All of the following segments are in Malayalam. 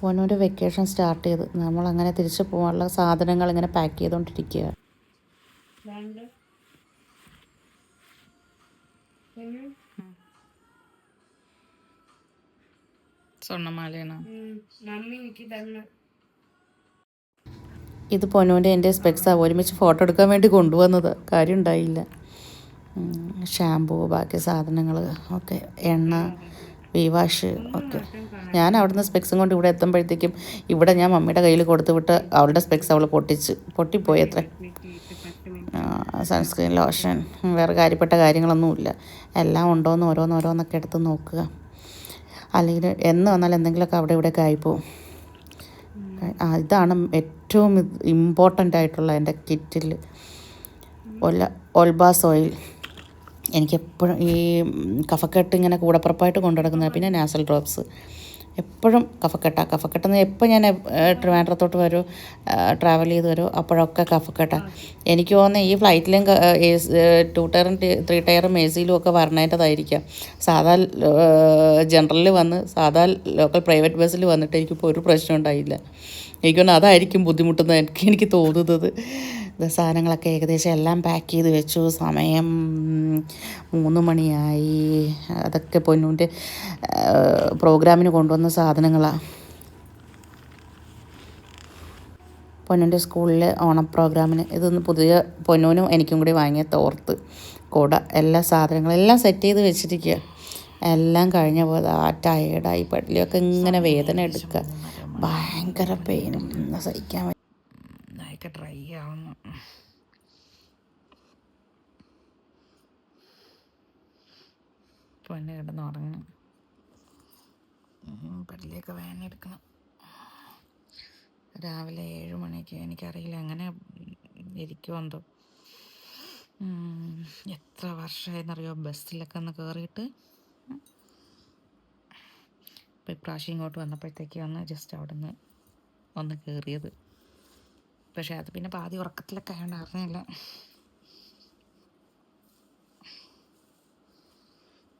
പൊന്നൂന്റെ വെക്കേഷൻ സ്റ്റാർട്ട് ചെയ്ത്. നമ്മളങ്ങനെ തിരിച്ച് പോകാനുള്ള സാധനങ്ങൾ ഇങ്ങനെ പാക്ക് ചെയ്തുകൊണ്ടിരിക്കുക സ്വർണമാലയാണ്? ഇത് പൊന്നൂന്റെ എന്റെ സ്പെക്സാണ് ഒരുമിച്ച് ഫോട്ടോ എടുക്കാൻ വേണ്ടി കൊണ്ടുവന്നത്. കാര്യം ഉണ്ടായില്ല. ഷാമ്പൂ ബാക്കി സാധനങ്ങൾ ഒക്കെ എണ്ണ വിവാഷ് ഓക്കെ. ഞാൻ അവിടുന്ന് സ്പെക്സും കൊണ്ട് ഇവിടെ എത്തുമ്പോഴത്തേക്കും ഇവിടെ ഞാൻ മമ്മിയുടെ കയ്യിൽ കൊടുത്തു വിട്ട് അവളുടെ സ്പെക്സ് അവൾ പൊട്ടിച്ച് പൊട്ടിപ്പോയി അത്ര. സൺസ്ക്രീൻ ലോഷൻ വേറെ കാര്യപ്പെട്ട കാര്യങ്ങളൊന്നുമില്ല. എല്ലാം ഉണ്ടോയെന്ന് ഓരോന്നോരോന്നൊക്കെ എടുത്ത് നോക്കുക. അല്ലെങ്കിൽ എന്ന് വന്നാൽ എന്തെങ്കിലുമൊക്കെ അവിടെ ഇവിടെയൊക്കെ ആയിപ്പോവും. ഇതാണ് ഏറ്റവും ഇമ്പോർട്ടന്റ് ആയിട്ടുള്ള എന്റെ കിറ്റിൽ ഒല ഒൽബാസ് ഓയിൽ. എനിക്കെപ്പോഴും ഈ കഫക്കെട്ട് ഇങ്ങനെ കൂടപ്പുറപ്പായിട്ട് കൊണ്ടു പിന്നെ നാസൽ ഡ്രോപ്സ് എപ്പോഴും കഫക്കെട്ടാണ് കഫക്കെട്ടെന്ന് എപ്പോൾ ഞാൻ ട്രിവാൻഡ്രത്തോട്ട് വരും ട്രാവൽ ചെയ്ത് വരും അപ്പോഴൊക്കെ കഫക്കെട്ടാണ് എനിക്ക് തോന്നുന്നത് ഈ ഫ്ലൈറ്റിലും ടു ടയറും ത്രീ ടയറും എ സിയിലും ഒക്കെ വരണേണ്ടതായിരിക്കാം സാധാ ജനറലിൽ വന്ന് സാധാ ലോക്കൽ പ്രൈവറ്റ് ബസ്സിൽ വന്നിട്ട് എനിക്കിപ്പോൾ ഒരു പ്രശ്നം ഉണ്ടായില്ല. എനിക്ക് തോന്നുന്നു അതായിരിക്കും ബുദ്ധിമുട്ടുന്നത് എനിക്ക് എനിക്ക് തോന്നുന്നത്. സാധനങ്ങളൊക്കെ ഏകദേശം എല്ലാം പാക്ക് ചെയ്ത് വെച്ചു. സമയം മൂന്ന് മണിയായി. അതൊക്കെ പൊന്നൂന്റെ പ്രോഗ്രാമിന് കൊണ്ടുവന്ന സാധനങ്ങളാണ് പൊന്നൂന്റെ സ്കൂളിലെ ഓണം പ്രോഗ്രാമിന് ഇതൊന്ന് പുതിയ പൊന്നൂനും എനിക്കും കൂടി വാങ്ങിയ തോർത്ത് കുട എല്ലാ സാധനങ്ങളും എല്ലാം സെറ്റ് ചെയ്ത് വെച്ചിരിക്കുക എല്ലാം കഴിഞ്ഞ പോലെ ആ ടയേർഡായി പട്ടിലൊക്കെ ഇങ്ങനെ വേദന എടുക്കുക. ഭയങ്കര പെയിനും സഹിക്കാൻ പറ്റും ഡ്രൈ ആവുന്നു പൊന്നെ കിടന്ന് ഉറങ്ങണം. പള്ളിയൊക്കെ വേനെടുക്കണം രാവിലെ ഏഴ് മണിക്ക് എനിക്കറിയില്ല അങ്ങനെ ഇരിക്കുമെന്തോ. എത്ര വർഷമായെന്നറിയോ? ബസ്സിലൊക്കെ ഒന്ന് കയറിയിട്ട് ഇപ്പം ഇപ്രാവശ്യം ഇങ്ങോട്ട് വന്നപ്പോഴത്തേക്ക് ഒന്ന് ജസ്റ്റ് അവിടെ നിന്ന് ഒന്ന് കയറിയത് പക്ഷേ അത് പിന്നെ പാതി ഉറക്കത്തിലൊക്കെ ആയതുകൊണ്ട് അറിഞ്ഞില്ല.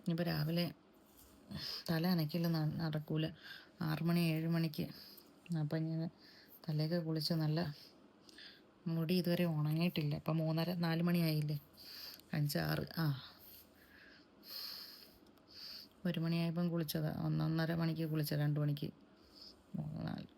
ഇനിയിപ്പോൾ രാവിലെ തല അനക്കില്ല നടക്കൂല. ആറുമണി മണി മണിക്ക്. അപ്പം ഞാൻ തലയൊക്കെ കുളിച്ച് നല്ല മുടി ഇതുവരെ ഉണങ്ങിയിട്ടില്ല. അപ്പം മൂന്നര നാല് മണിയായില്ലേ? അഞ്ച് ആറ് ആ. ഒരു മണിയായപ്പം കുളിച്ചതാണ് ഒന്നൊന്നര മണിക്ക് കുളിച്ച രണ്ട് മണിക്ക്. മൂന്ന് നാല്.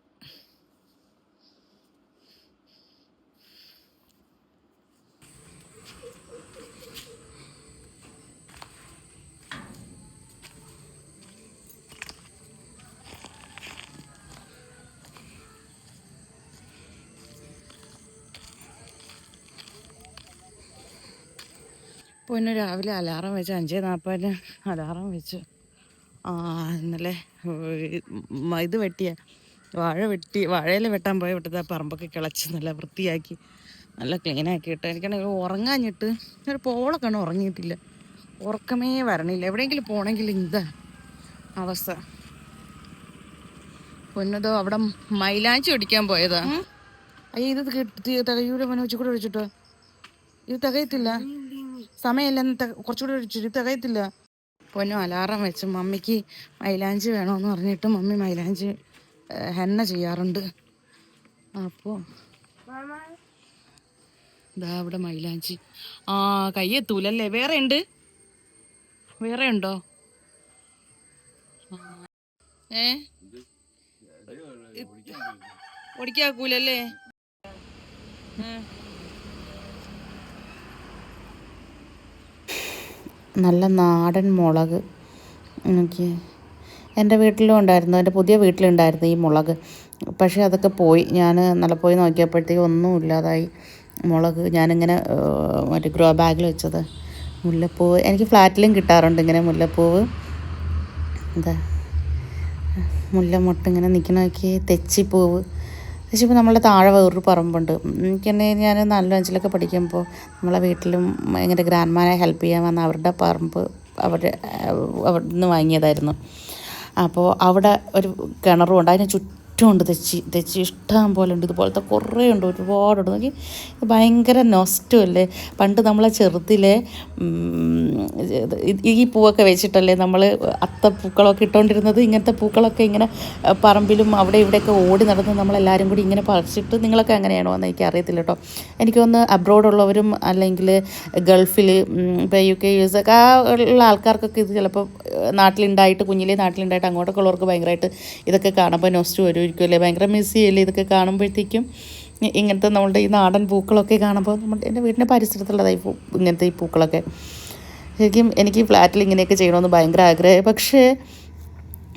ഇന്ന് രാവിലെ അലാറം വെച്ച് അഞ്ചേ നാൽപ്പതിന് അലാറം വെച്ച്. ഇന്നലെ ഇത് വെട്ടിയ വാഴ വെട്ടി വാഴയിൽ വെട്ടാൻ പോയ വിട്ടത് ആ പറമ്പൊക്കെ കിളച്ച് നല്ല വൃത്തിയാക്കി നല്ല ക്ലീനാക്കി ഇട്ട്. എനിക്കാണെങ്കിൽ ഉറങ്ങാഞ്ഞിട്ട് ഒരു പോളൊക്കെ ഉറങ്ങിയിട്ടില്ല. ഉറക്കമേ വരണില്ല. എവിടെയെങ്കിലും പോകണമെങ്കിൽ ഇതാ അവസ്ഥ. പൊന്നതോ അവിടെ മൈലാഞ്ചി ഒടിക്കാൻ പോയതാ. അയ്യ ഇത് തികയൂടെ മോനെ വെച്ച് കൂടെ ഒഴിച്ചിട്ടോ? ഇത് തികയത്തില്ല. സമയമില്ല ഇന്ന് ത- കുറച്ചുകൂടെ ഇത് തികയത്തില്ല. പൊന്നു അലാറം വെച്ച് മമ്മിക്ക് മൈലാഞ്ചി വേണമെന്ന് പറഞ്ഞിട്ട് മമ്മി മൈലാഞ്ചി ഹെന്ന ചെയ്യാറുണ്ട്. അപ്പോൾ ഇതാ ഇവിടെ മൈലാഞ്ചി. ആ കയ്യെത്തൂലല്ലേ? വേറെ ഉണ്ട് വേറെ ഉണ്ടോ ആ. ഏ? നല്ല നാടൻ മുളക്. എനിക്ക് എന്റെ വീട്ടിലും ഉണ്ടായിരുന്നു. എന്റെ പുതിയ വീട്ടിലുണ്ടായിരുന്നു ഈ മുളക്. പക്ഷേ അതൊക്കെ പോയി. ഞാൻ നല്ല പോയി നോക്കിയപ്പോഴത്തേക്കും ഒന്നും ഇല്ലാതായി. മുളക് ഞാനിങ്ങനെ മറ്റേ ഗ്രോ ബാഗിൽ വെച്ചത്. മുല്ലപ്പൂവ്. എനിക്ക് ഫ്ലാറ്റിലും കിട്ടാറുണ്ട് ഇങ്ങനെ മുല്ലപ്പൂവ്. എന്താ മുല്ലമൊട്ട് ഇങ്ങനെ നിൽക്കുന്ന നോക്കി തെച്ചിപ്പൂവ്. തെച്ചിപ്പൂ നമ്മളുടെ താഴെ വേറൊരു പറമ്പുണ്ട്. എനിക്കുണ്ടെങ്കിൽ ഞാൻ നാലിലും അഞ്ചിലൊക്കെ പഠിക്കുമ്പോൾ നമ്മളെ വീട്ടിലും ഇങ്ങനെ ഗ്രാൻഡ്മാനെ ഹെൽപ്പ് ചെയ്യാൻ വന്ന അവരുടെ പറമ്പ് അവർ അവിടെ നിന്ന് വാങ്ങിയതായിരുന്നു. അപ്പോൾ അവിടെ ഒരു കിണറും ഉണ്ട്. അതിന് ചുറ്റും ചുറ്റുമുണ്ട് തെച്ചി തെച്ചി ഇഷ്ടം പോലെ ഉണ്ട് ഇതുപോലത്തെ കുറേ ഉണ്ട് ഒരുപാടുണ്ട്. നോക്കി ഭയങ്കര നൊസ്റ്റും അല്ലേ? പണ്ട് നമ്മളെ ചെറുതിലെ ഈ പൂവൊക്കെ വെച്ചിട്ടല്ലേ നമ്മൾ അത്തപ്പൂക്കളൊക്കെ ഇട്ടുകൊണ്ടിരുന്നത് ഇങ്ങനത്തെ പൂക്കളൊക്കെ ഇങ്ങനെ പറമ്പിലും അവിടെ ഇവിടെയൊക്കെ ഓടി നടന്ന് നമ്മളെല്ലാവരും കൂടി ഇങ്ങനെ പറിച്ചിട്ട് നിങ്ങളൊക്കെ അങ്ങനെയാണോ എന്ന് എനിക്ക് അറിയത്തില്ല കേട്ടോ. എനിക്കൊന്ന് അബ്രോഡുള്ളവരും അല്ലെങ്കിൽ ഗൾഫിൽ ഇപ്പോൾ യു കെ യു എസ് ഒക്കെ ആ ഉള്ള ആൾക്കാർക്കൊക്കെ ഇത് ചിലപ്പോൾ നാട്ടിലുണ്ടായിട്ട് കുഞ്ഞിലെ നാട്ടിലുണ്ടായിട്ട് അങ്ങോട്ടൊക്കെ ഉള്ളവർക്ക് ഭയങ്കരമായിട്ട് ഇതൊക്കെ കാണുമ്പോൾ നൊസ്റ്റ് വരുമായിരിക്കും അല്ലേ ഭയങ്കര മിസ് ചെയ്യല്ലേ ഇതൊക്കെ കാണുമ്പോഴത്തേക്കും? ഇങ്ങനത്തെ നമ്മളുടെ ഈ നാടൻ പൂക്കളൊക്കെ കാണുമ്പോൾ നമ്മുടെ എന്റെ വീടിന്റെ പരിസരത്തുള്ളതായി പൂ ഇങ്ങനത്തെ ഈ പൂക്കളൊക്കെ. ശരിക്കും എനിക്ക് ഫ്ലാറ്റിൽ ഇങ്ങനെയൊക്കെ ചെയ്യണമെന്ന് ഭയങ്കര ആഗ്രഹം. പക്ഷേ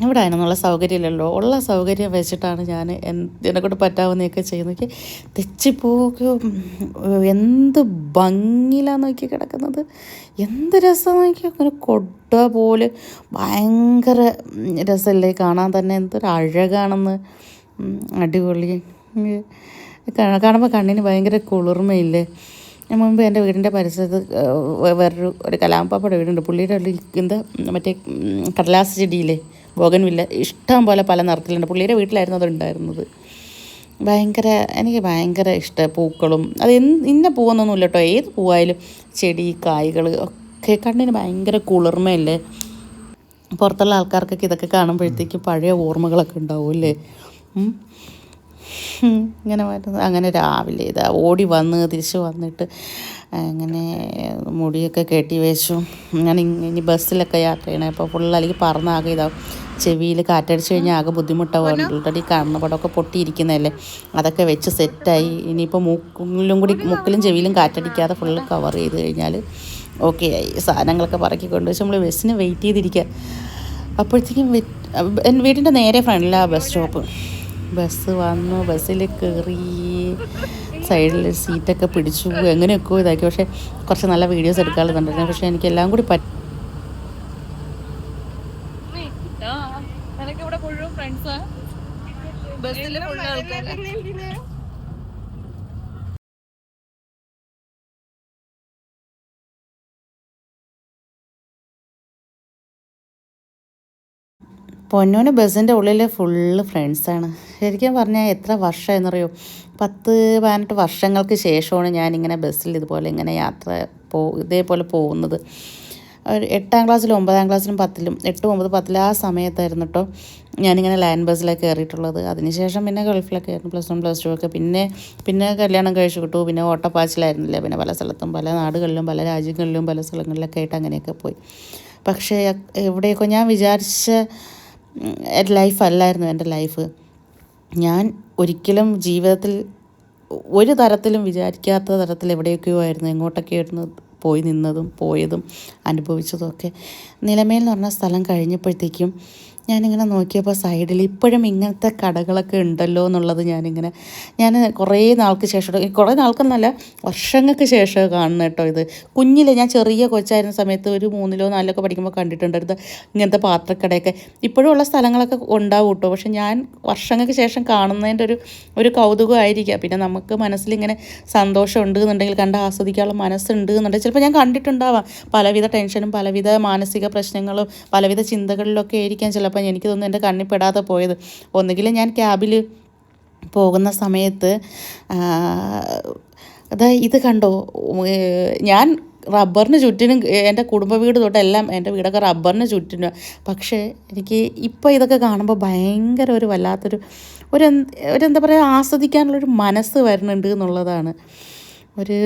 ഇവിടെ അതിനൊന്നുള്ള സൗകര്യമില്ലല്ലോ. ഉള്ള സൗകര്യം വെച്ചിട്ടാണ് ഞാൻ എന്നെ കൊണ്ട് പറ്റാവുന്നതൊക്കെ ചെയ്യുന്നത് തെച്ചിപ്പൂക്ക് എന്ത് ഭംഗിയിലാണ് നോക്കി കിടക്കുന്നത്. എന്ത് രസം നോക്കി അങ്ങനെ കൊട്ട പോലെ ഭയങ്കര രസമല്ലേ. കാണാൻ തന്നെ എന്തൊരു അഴകാണെന്ന്. അടിപൊളി. കാണുമ്പോൾ കണ്ണിന് ഭയങ്കര കുളിർമയില്ലേ. ഞാൻ മുമ്പ് എന്റെ വീടിന്റെ പരിസരത്ത് വേറൊരു ഒരു കലാമ്പാപ്പയുടെ വീടുണ്ട്. പുള്ളിയുടെ എന്താ മറ്റേ കടലാസ് ചെടിയില്ലേ? ബോഗൻവില്ല ഇഷ്ടം പോലെ പല നിറത്തിലുണ്ട്. പുള്ളിയുടെ വീട്ടിലായിരുന്നു അതുണ്ടായിരുന്നത് ഭയങ്കര എനിക്ക് ഭയങ്കര ഇഷ്ട പൂക്കളും. അത് ഇന്ന പൂവെന്നൊന്നുമില്ല കേട്ടോ. ഏത് പൂവായാലും ചെടി കായ്കൾ ഒക്കെ കണ്ണിന് ഭയങ്കര കുളിർമയല്ലേ? പുറത്തുള്ള ആൾക്കാർക്കൊക്കെ ഇതൊക്കെ കാണുമ്പോഴത്തേക്കും പഴയ ഓർമ്മകളൊക്കെ ഉണ്ടാവും അല്ലേ. ഇങ്ങനെ വരുന്നത്. അങ്ങനെ രാവിലെ ഇതാ ഓടി വന്ന് തിരിച്ച് വന്നിട്ട് അങ്ങനെ മുടിയൊക്കെ കെട്ടി വെച്ചു. ഞാൻ ഇനി ബസ്സിലൊക്കെ യാത്ര ചെയ്യണേ. അപ്പോൾ ഫുൾ അല്ലെങ്കിൽ പറന്നാകെ ഇതാവും ചെവിയിൽ കാറ്റടിച്ച് കഴിഞ്ഞാൽ ആകെ ബുദ്ധിമുട്ടാവും. ഓൾറെഡി കണ്ണ പടമൊക്കെ പൊട്ടിയിരിക്കുന്നതല്ലേ? അതൊക്കെ വെച്ച് സെറ്റായി. ഇനിയിപ്പോൾ മൂക്കിലും കൂടി മൂക്കിലും ചെവിയിലും കാറ്റടിക്കാതെ ഫുള്ള് കവർ ചെയ്ത് കഴിഞ്ഞാൽ ഓക്കെ ആയി. സാധനങ്ങളൊക്കെ പറക്കി കൊണ്ടുവച്ച് നമ്മൾ ബസ്സിന് വെയിറ്റ് ചെയ്തിരിക്കുക അപ്പോഴത്തേക്കും വെ- എൻ- വീടിന്റെ നേരെ ഫ്രണ്ടിലാണ് ബസ് സ്റ്റോപ്പ് ബസ് വന്നു ബസ്സിൽ കയറി സൈഡിൽ സീറ്റൊക്കെ പിടിച്ചു എങ്ങനെയൊക്കെയോ ഇതാക്കി. പക്ഷേ കുറച്ച് നല്ല വീഡിയോസ് എടുക്കാറുണ്ടായിരുന്നു പക്ഷേ എനിക്ക് എല്ലാം കൂടി പറ്റ നിനക്ക് ഇവിടെ മുഴുവൻ ഫ്രണ്ട്സാ ബസ്സിൽ ഫുൾ ആൾക്കാര്. പൊന്നൂന് ബസ്സിന്റെ ഉള്ളിൽ ഫുള്ള് ഫ്രണ്ട്സാണ് ശരിക്കും പറഞ്ഞാൽ എത്ര വർഷം എന്നറിയോ പത്ത് പതിനെട്ട് വർഷങ്ങൾക്ക് ശേഷമാണ് ഞാനിങ്ങനെ ബസ്സിൽ ഇതുപോലെ ഇങ്ങനെ യാത്ര പോ ഇതേപോലെ പോകുന്നത്. എട്ടാം ക്ലാസ്സിലും ഒമ്പതാം ക്ലാസ്സിലും പത്തിലും എട്ട് ഒമ്പത് പത്തിലും ആ സമയത്തായിരുന്നു കേട്ടോ ഞാനിങ്ങനെ ലാൻഡ് ബസ്സിലൊക്കെ കയറിയിട്ടുള്ളത് അതിനുശേഷം പിന്നെ ഗൾഫിലൊക്കെ ആയിരുന്നു. പ്ലസ് വൺ പ്ലസ് ടു ഒക്കെ. പിന്നെ പിന്നെ കല്യാണം കഴിച്ചു കിട്ടു. പിന്നെ ഓട്ടപ്പാച്ചിലായിരുന്നില്ല. പിന്നെ പല സ്ഥലത്തും പല നാടുകളിലും പല രാജ്യങ്ങളിലും പല സ്ഥലങ്ങളിലൊക്കെ ആയിട്ട് അങ്ങനെയൊക്കെ പോയി. പക്ഷേ എവിടെയൊക്കെ ഞാൻ വിചാരിച്ച ലൈഫ് അല്ലായിരുന്നു എന്റെ ലൈഫ് ഞാൻ ഒരിക്കലും ജീവിതത്തിൽ ഒരു തരത്തിലും വിചാരിക്കാത്ത തരത്തിൽ എവിടെയൊക്കെയോ ആയിരുന്നു. എങ്ങോട്ടൊക്കെ ആയിരുന്നു. പോയി നിന്നതും പോയതും അനുഭവിച്ചതും ഒക്കെ. നിലമേൽ എന്ന് പറഞ്ഞ സ്ഥലം കഴിഞ്ഞപ്പോഴത്തേക്കും ഞാനിങ്ങനെ നോക്കിയപ്പോൾ സൈഡിൽ ഇപ്പോഴും ഇങ്ങനത്തെ കടകളൊക്കെ ഉണ്ടല്ലോ എന്നുള്ളത് ഞാനിങ്ങനെ ഞാൻ കുറേ നാൾക്ക് ശേഷം കുറേ നാൾക്കെന്നല്ല വർഷങ്ങൾക്ക് ശേഷം കാണുന്ന കേട്ടോ ഇത്. കുഞ്ഞിലെ ഞാൻ ചെറിയ കൊച്ചായിരുന്ന സമയത്ത് ഒരു മൂന്നിലോ നാലിലൊക്കെ പഠിക്കുമ്പോൾ കണ്ടിട്ടുണ്ടായിരുന്നു ഇങ്ങനത്തെ പാത്രക്കടയൊക്കെ. ഇപ്പോഴും ഉള്ള സ്ഥലങ്ങളൊക്കെ ഉണ്ടാവും കേട്ടോ പക്ഷെ ഞാൻ വർഷങ്ങൾക്ക് ശേഷം കാണുന്നതിന്റെ ഒരു ഒരു കൗതുകമായിരിക്കാം പിന്നെ നമുക്ക് മനസ്സിലിങ്ങനെ സന്തോഷം ഉണ്ട് എന്നുണ്ടെങ്കിൽ കണ്ട് ആസ്വദിക്കാനുള്ള മനസ്സുണ്ട് എന്നുണ്ടെങ്കിൽ ചിലപ്പോൾ ഞാൻ കണ്ടിട്ടുണ്ടാവാം. പലവിധ ടെൻഷനും പലവിധ മാനസിക പ്രശ്നങ്ങളും പലവിധ ചിന്തകളിലൊക്കെ ആയിരിക്കാം ചിലപ്പോൾ എനിക്ക് തോന്നുന്നു എന്റെ കണ്ണിൽ പെടാതെ പോയത്. ഒന്നുകിൽ ഞാൻ ക്യാബിൽ പോകുന്ന സമയത്ത് അതാ ഇത് കണ്ടോ? ഞാൻ റബ്ബറിന് ചുറ്റിനും എന്റെ കുടുംബ വീട് തൊട്ടെല്ലാം എന്റെ വീടൊക്കെ റബ്ബറിന് ചുറ്റിനും. പക്ഷേ എനിക്ക് ഇപ്പോൾ ഇതൊക്കെ കാണുമ്പോൾ ഭയങ്കര ഒരു വല്ലാത്തൊരു ഒരു ഒരെന്താ പറയുക ആസ്വദിക്കാനുള്ളൊരു മനസ്സ് വരുന്നുണ്ട് എന്നുള്ളതാണ്. ഒരു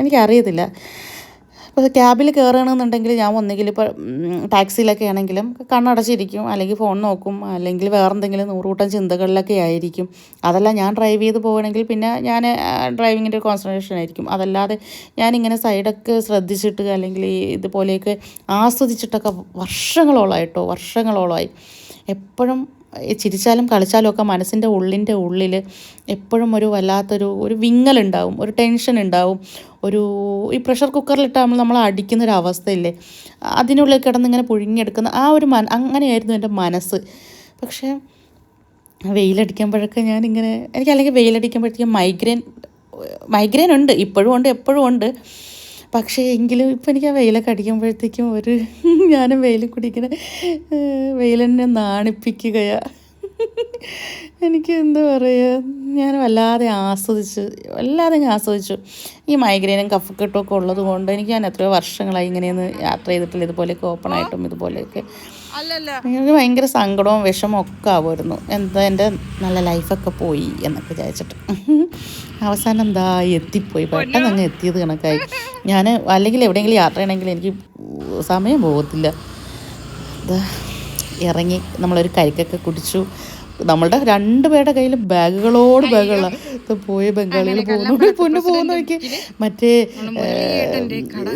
എനിക്കറിയത്തില്ല. അപ്പോൾ ക്യാബിൽ കയറണമെന്നുണ്ടെങ്കിൽ ഞാൻ ഒന്നുകിൽ ഇപ്പോൾ ടാക്സിയിലൊക്കെ ആണെങ്കിലും കണ്ണടച്ചിരിക്കും അല്ലെങ്കിൽ ഫോൺ നോക്കും അല്ലെങ്കിൽ വേറെ എന്തെങ്കിലും നൂറുകൂട്ടം ചിന്തകളിലൊക്കെ ആയിരിക്കും. അതല്ല ഞാൻ ഡ്രൈവ് ചെയ്ത് പോകണമെങ്കിൽ പിന്നെ ഞാൻ ഡ്രൈവിങ്ങിന്റെ ഒരു കോൺസെൻട്രേഷൻ ആയിരിക്കും. അതല്ലാതെ ഞാനിങ്ങനെ സൈഡൊക്കെ ശ്രദ്ധിച്ചിട്ട് അല്ലെങ്കിൽ ഇതുപോലെയൊക്കെ ആസ്വദിച്ചിട്ടൊക്കെ വർഷങ്ങളോളമായിട്ടോ വർഷങ്ങളോളമായി. എപ്പോഴും ചിരിച്ചാലും കളിച്ചാലും ഒക്കെ മനസ്സിന്റെ ഉള്ളിന്റെ ഉള്ളിൽ എപ്പോഴും ഒരു വല്ലാത്തൊരു ഒരു വിങ്ങലുണ്ടാവും ഒരു ടെൻഷൻ ഉണ്ടാവും ഒരു ഈ പ്രഷർ കുക്കറിലിട്ടാകുമ്പോൾ നമ്മൾ അടിക്കുന്ന ഒരു അവസ്ഥയില്ലേ? അതിനുള്ളിൽ കിടന്ന് ഇങ്ങനെ പുഴുങ്ങിയെടുക്കുന്ന ആ ഒരു മന അങ്ങനെയായിരുന്നു എന്റെ മനസ്സ്. പക്ഷേ വെയിലടിക്കുമ്പോഴൊക്കെ ഞാനിങ്ങനെ എനിക്ക് അല്ലെങ്കിൽ വെയിലടിക്കുമ്പോഴത്തേക്കും മൈഗ്രെയിൻ മൈഗ്രെയിൻ ഉണ്ട് ഇപ്പോഴും ഉണ്ട് എപ്പോഴും ഉണ്ട്. പക്ഷേ എങ്കിലും ഇപ്പം എനിക്ക് ആ വെയിലൊക്കെ അടിക്കുമ്പോഴത്തേക്കും ഒരു ഞാനും വെയിൽ കുടിക്കണേ വെയിലെന്നെ നാണിപ്പിക്കുകയാണ് എനിക്ക് എന്താ പറയുക ഞാൻ വല്ലാതെ ആസ്വദിച്ച് വല്ലാതെ ഞാൻ ആസ്വദിച്ചു. ഈ മൈഗ്രെയിനും കഫക്കെട്ടും ഒക്കെ ഉള്ളത് കൊണ്ട് എനിക്ക് ഞാൻ എത്രയോ വർഷങ്ങളായി ഇങ്ങനെയൊന്ന് യാത്ര ചെയ്തിട്ടില്ല. ഇതുപോലെയൊക്കെ ഓപ്പണായിട്ടും ഇതുപോലെയൊക്കെ എനിക്ക് ഭയങ്കര സങ്കടവും വിഷമവും ഒക്കെ ആവുമായിരുന്നു. എന്താ എന്റെ നല്ല ലൈഫൊക്കെ പോയി എന്നൊക്കെ വിചാരിച്ചിട്ട്. അവസാനം എന്താ എത്തിപ്പോയി. പെട്ടെന്ന് അങ്ങ് എത്തിയത് കണക്കായി. ഞാൻ അല്ലെങ്കിൽ എവിടെയെങ്കിലും യാത്ര ചെയ്യണമെങ്കിൽ എനിക്ക് സമയം പോകത്തില്ല. ഇറങ്ങി നമ്മളൊരു കരിക്കൊക്കെ കുടിച്ചു. നമ്മളുടെ രണ്ട് പേരുടെ കയ്യിൽ ബാഗുകളോട് ബാഗുകളാണ് പോയ ബംഗാളികൾ പോകുന്നു. പൊന്നു പോകുന്ന മറ്റേ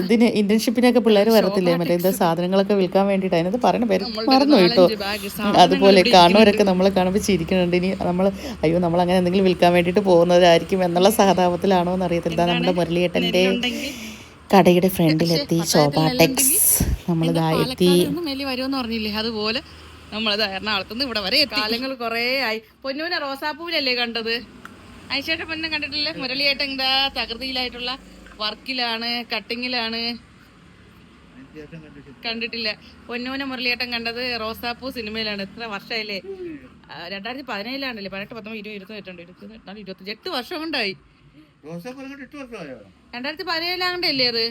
ഇതിന് ഇന്റേൺഷിപ്പിനൊക്കെ പിള്ളേർ വരത്തില്ലേ? മറ്റേ എന്താ സാധനങ്ങളൊക്കെ വിൽക്കാൻ വേണ്ടിയിട്ട്. അതിനകത്ത് പറയുന്ന പേര് മറന്നു കേട്ടോ. അതുപോലെ കാണുന്നവരൊക്കെ നമ്മളെ കാണുമ്പോൾ ചിരിക്കുന്നുണ്ട്. ഇനി നമ്മൾ അയ്യോ നമ്മൾ അങ്ങനെ എന്തെങ്കിലും വിൽക്കാൻ വേണ്ടിയിട്ട് പോകുന്നവരായിരിക്കും എന്നുള്ള സഹതാപത്തിലാണോ എന്ന് അറിയത്തില്ല നമ്മുടെ മുരളിയേട്ടന്റെ കടയുടെ ഫ്രണ്ടിലെത്തി നമ്മൾ നമ്മളിതാ എത്തി. മേലി വരുമെന്ന് പറഞ്ഞില്ലേ? അതുപോലെ നമ്മളത് എറണാകുളത്തുനിന്ന് ഇവിടെ വരെ കാലങ്ങൾ കുറേ ആയി. പൊന്നൂനെ റോസാപ്പൂവിലല്ലേ കണ്ടത്? ഐശ്വര്യ പൊന്നും കണ്ടിട്ടില്ലേ? മുരളിയേട്ടൻ എന്താ തകൃതിയിലായിട്ടുള്ള വർക്കിലാണ് കട്ടിങ്ങിലാണ്. കണ്ടിട്ടില്ല. പൊന്നൂനെ മുരളിയേട്ടൻ കണ്ടത് റോസാപ്പൂ സിനിമയിലാണ്. എത്ര വർഷമായില്ലേ രണ്ടായിരത്തി പതിനേഴിലാണല്ലേ? പതിനെട്ട് പത്തൊമ്പത് ഇരുപത് ഇരുപത്തി എട്ടുണ്ട് ഇരുപത്തി എട്ടാണ് ഇരുപത്തി എട്ട് വർഷം കൊണ്ടായി രണ്ടായിരത്തി പതിനേഴിലാണ്ടല്ലേ അത്?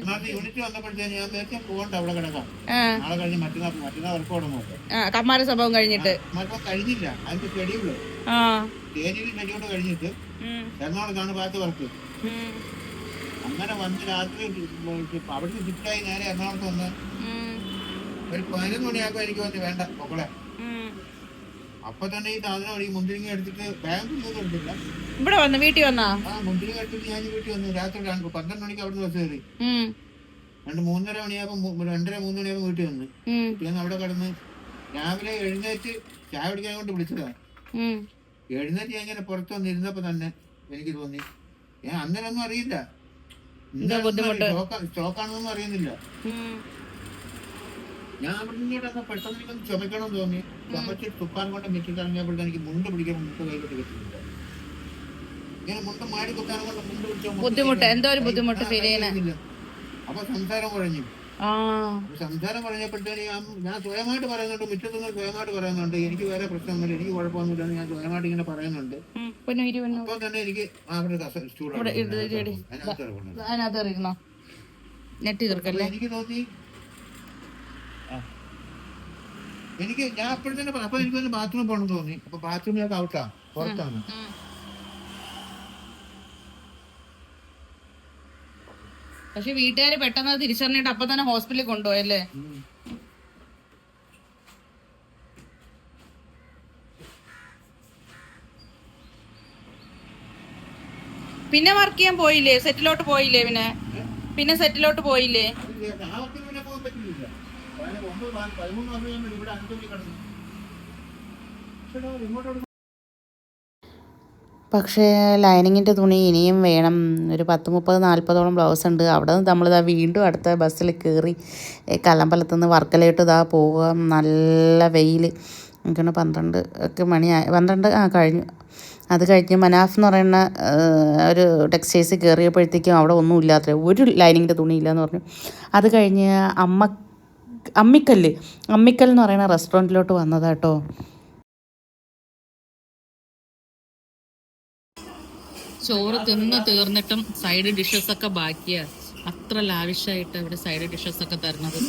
കമ്മാര സംഭവം കഴിഞ്ഞിട്ട്. മറ്റോ കഴിഞ്ഞില്ല അതിന്റെ ഷെഡ്യൂൾ ആ. സ്റ്റേജിൽ ഷെഡ്യൂൾ കഴിഞ്ഞിട്ട് ഉം, എറണാകുളത്താണ് ഭാഗത്ത് വർക്ക് ഉം, അങ്ങനെ വന്ന് രാത്രി അവിടുന്ന് ഷിഫ്റ്റായി നേരെ എറണാകുളത്ത് വന്ന് ഒരു പതിനൊന്ന് മണിയാകുമ്പോൾ എനിക്ക് വന്ന് വേണ്ട മക്കളെ. അപ്പൊ തന്നെ ഈ സാധനം ഈ മുന്തിരിങ്ങ എടുത്തിട്ട് ബാങ്കിൽ എടുത്തില്ല ഇവിടെ വന്നു വീട്ടിൽ വന്നാ? ആ മുന്തിരിങ്ങ എടുത്തിട്ട് ഞാൻ വീട്ടിൽ വന്നു. രാത്രി രണ്ട് പന്ത്രണ്ട് മണിക്ക് അവിടുന്ന് ബസ് കയറി. രണ്ട് മൂന്നര മണിയാകുമ്പോൾ രണ്ടര മൂന്ന് മണിയാകുമ്പോൾ വീട്ടിൽ വന്നു. പിന്നെ അവിടെ കിടന്ന് രാവിലെ എഴുന്നേറ്റ് ചായ പിടിക്കാൻ കൊണ്ട് വിളിച്ചതാണ് എഴുന്നേറ്റ് ഞാൻ ഇങ്ങനെ പുറത്ത് വന്നിരുന്നപ്പോ തന്നെ എനിക്ക് തോന്നി. ഞാൻ അന്നേരമൊന്നും അറിയില്ല. സ്റ്റോക്കാണെന്നൊന്നും അറിയുന്നില്ല. ഞാൻ അവിടെ പെട്ടെന്ന് എനിക്കൊന്ന് ചുമക്കണം തോന്നി. ചുമച്ച് തുപ്പാൻ കൊണ്ട് മിറ്റിട്ട് ഇറങ്ങിയപ്പോഴത്തെ എനിക്ക് മുണ്ട് പിടിക്കാൻ മുണ്ട് കൈകൊണ്ട് കിട്ടുന്നില്ല ഇങ്ങനെ മുണ്ട് മാടി തുപ്പാൻ കൊണ്ട് മുണ്ട് പിടിച്ചാൽ മുണ്ട് ബുദ്ധിമുട്ട്. എന്തോ ഒരു ബുദ്ധിമുട്ട് ഫീൽ ചെയ്യുന്നത് അപ്പൊ സംസാരം കുഴഞ്ഞു സംസാരം പറഞ്ഞപ്പോഴത്തേന് ഞാൻ ഞാൻ സ്വയമായിട്ട് പറയുന്നുണ്ട്. മുറ്റത്തുനിന്ന് സ്വയമായിട്ട് പറയുന്നുണ്ട്. എനിക്ക് വേറെ പ്രശ്നമൊന്നുമില്ല. എനിക്ക് കുഴപ്പമൊന്നുമില്ല ഞാൻ സ്വയമായിട്ട് ഇങ്ങനെ പറയുന്നുണ്ട്. അപ്പൊ തന്നെ എനിക്ക് അവരുടെ അവിടെ എനിക്ക് സ്റ്റൂൾ ഇവിടെ അവിടെ ഇത് ഇത് ഇടി. അതിനകത്ത് ഇറങ്ങുന്നത്. അതിനകത്ത് എറിയുന്നോ നെറ്റ് തീർക്കല്ലേ എനിക്ക് തോന്നി ആ. എനിക്ക് ഞാൻ അപ്പോഴും തന്നെ അപ്പൊ എനിക്ക് തന്നെ ബാത്റൂമിൽ പോകണം തോന്നി. അപ്പൊ ബാത്റൂമിലൊക്കെ ഔട്ടാ പുറത്താണ്. പക്ഷെ വീട്ടുകാര് പെട്ടെന്ന് തിരിച്ചറിഞ്ഞിട്ട് അപ്പൊ തന്നെ ഹോസ്പിറ്റലിൽ കൊണ്ടുപോയല്ലേ? പിന്നെ വർക്ക് ചെയ്യാൻ പോയില്ലേ? സെറ്റിലോട്ട് പോയില്ലേ പിന്നെ? പിന്നെ സെറ്റിലോട്ട് പോയില്ലേ അത് ആ വർക്കിന് പിന്നെ പോകാൻ പറ്റില്ല ഇവിടെ പക്ഷേ ലൈനിങ്ങിന്റെ തുണി ഇനിയും വേണം. ഒരു പത്ത് മുപ്പത് നാൽപ്പതോളം ബ്ലൗസ് ഉണ്ട്. അവിടെ നിന്ന് നമ്മളിതാ വീണ്ടും അടുത്ത ബസ്സിൽ കയറി കല്ലമ്പലത്തു നിന്ന് വർക്കലയിട്ട് ഇതാ പോവുക. നല്ല വെയിൽ എനിക്കാണ് പന്ത്രണ്ട് ഒക്കെ മണിയായി പന്ത്രണ്ട് ആ കഴിഞ്ഞു. അത് കഴിഞ്ഞ് മനാഫ് എന്ന് പറയുന്ന ഒരു ടെക്സ്റ്റൈൽസ് കയറിയപ്പോഴത്തേക്കും അവിടെ ഒന്നും ഇല്ലാത്ത ഒരു ലൈനിങ്ങിന്റെ തുണി ഇല്ലയെന്ന് പറഞ്ഞു. അത് കഴിഞ്ഞ് അമ്മ അമ്മിക്കല്ല്. അമ്മിക്കൽ എന്ന് പറയുന്ന റെസ്റ്റോറന്റിലോട്ട് വന്നതാട്ടോ. ചോറ് തിന്ന് തീർന്നിട്ടും സൈഡ് ഡിഷസ് ഒക്കെ ബാക്കിയാ. അത്ര ലാവിഷായിട്ട് ഇവിടെ സൈഡ് ഡിഷസ് ഒക്കെ തരുന്നത്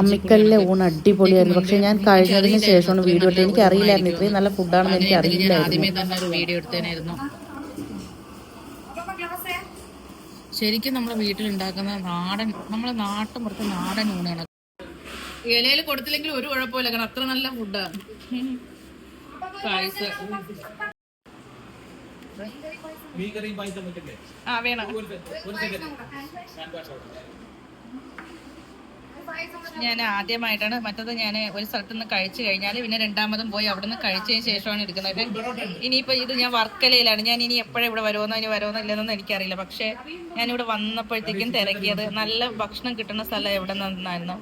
അമ്മിക്കല്ലെ ഊണ് അടിപൊളിയായിരുന്നു. പക്ഷെ ഞാൻ കഴിഞ്ഞതിന് ശേഷമാണ് വീഡിയോ എടുത്തത്. എനിക്ക് അറിയില്ലായിരുന്നു ഇത്രയും നല്ല ഫുഡാണെന്ന് എനിക്ക് അറിയില്ലായിരുന്നു ആദ്യമേ തന്നെ ഒരു വീഡിയോ എടുത്തേനായിരുന്നു. ശരിക്കും നമ്മൾ വീട്ടിൽ ഉണ്ടാക്കുന്ന നാടൻ നമ്മളെ നാട്ടിൻ പുറത്ത് നാടൻ ഊണാണ് ഇലയിൽ കൊടുത്തില്ലെങ്കിൽ ഒരു കുഴപ്പമില്ല കാരണം അത്ര നല്ല ഫുഡാണ് ആ വേണം. ഞാൻ ആദ്യമായിട്ടാണ്. മറ്റത് ഞാൻ ഒരു സ്ഥലത്ത് നിന്ന് കഴിച്ചു കഴിഞ്ഞാൽ പിന്നെ രണ്ടാമതും പോയി അവിടെ നിന്ന് കഴിച്ചതിന് ശേഷമാണ് എടുക്കുന്നത്. ഇനിയിപ്പോൾ ഇത് ഞാൻ വർക്കലയിലാണ്. ഞാൻ ഇനി എപ്പോഴും ഇവിടെ വരുമെന്നോ ഇനി വരുമെന്നോ ഇല്ലെന്നൊന്നും എനിക്കറിയില്ല. പക്ഷേ ഞാനിവിടെ വന്നപ്പോഴത്തേക്കും തിരക്കിയത് നല്ല ഭക്ഷണം കിട്ടുന്ന സ്ഥലം എവിടെ നിന്നായിരുന്നു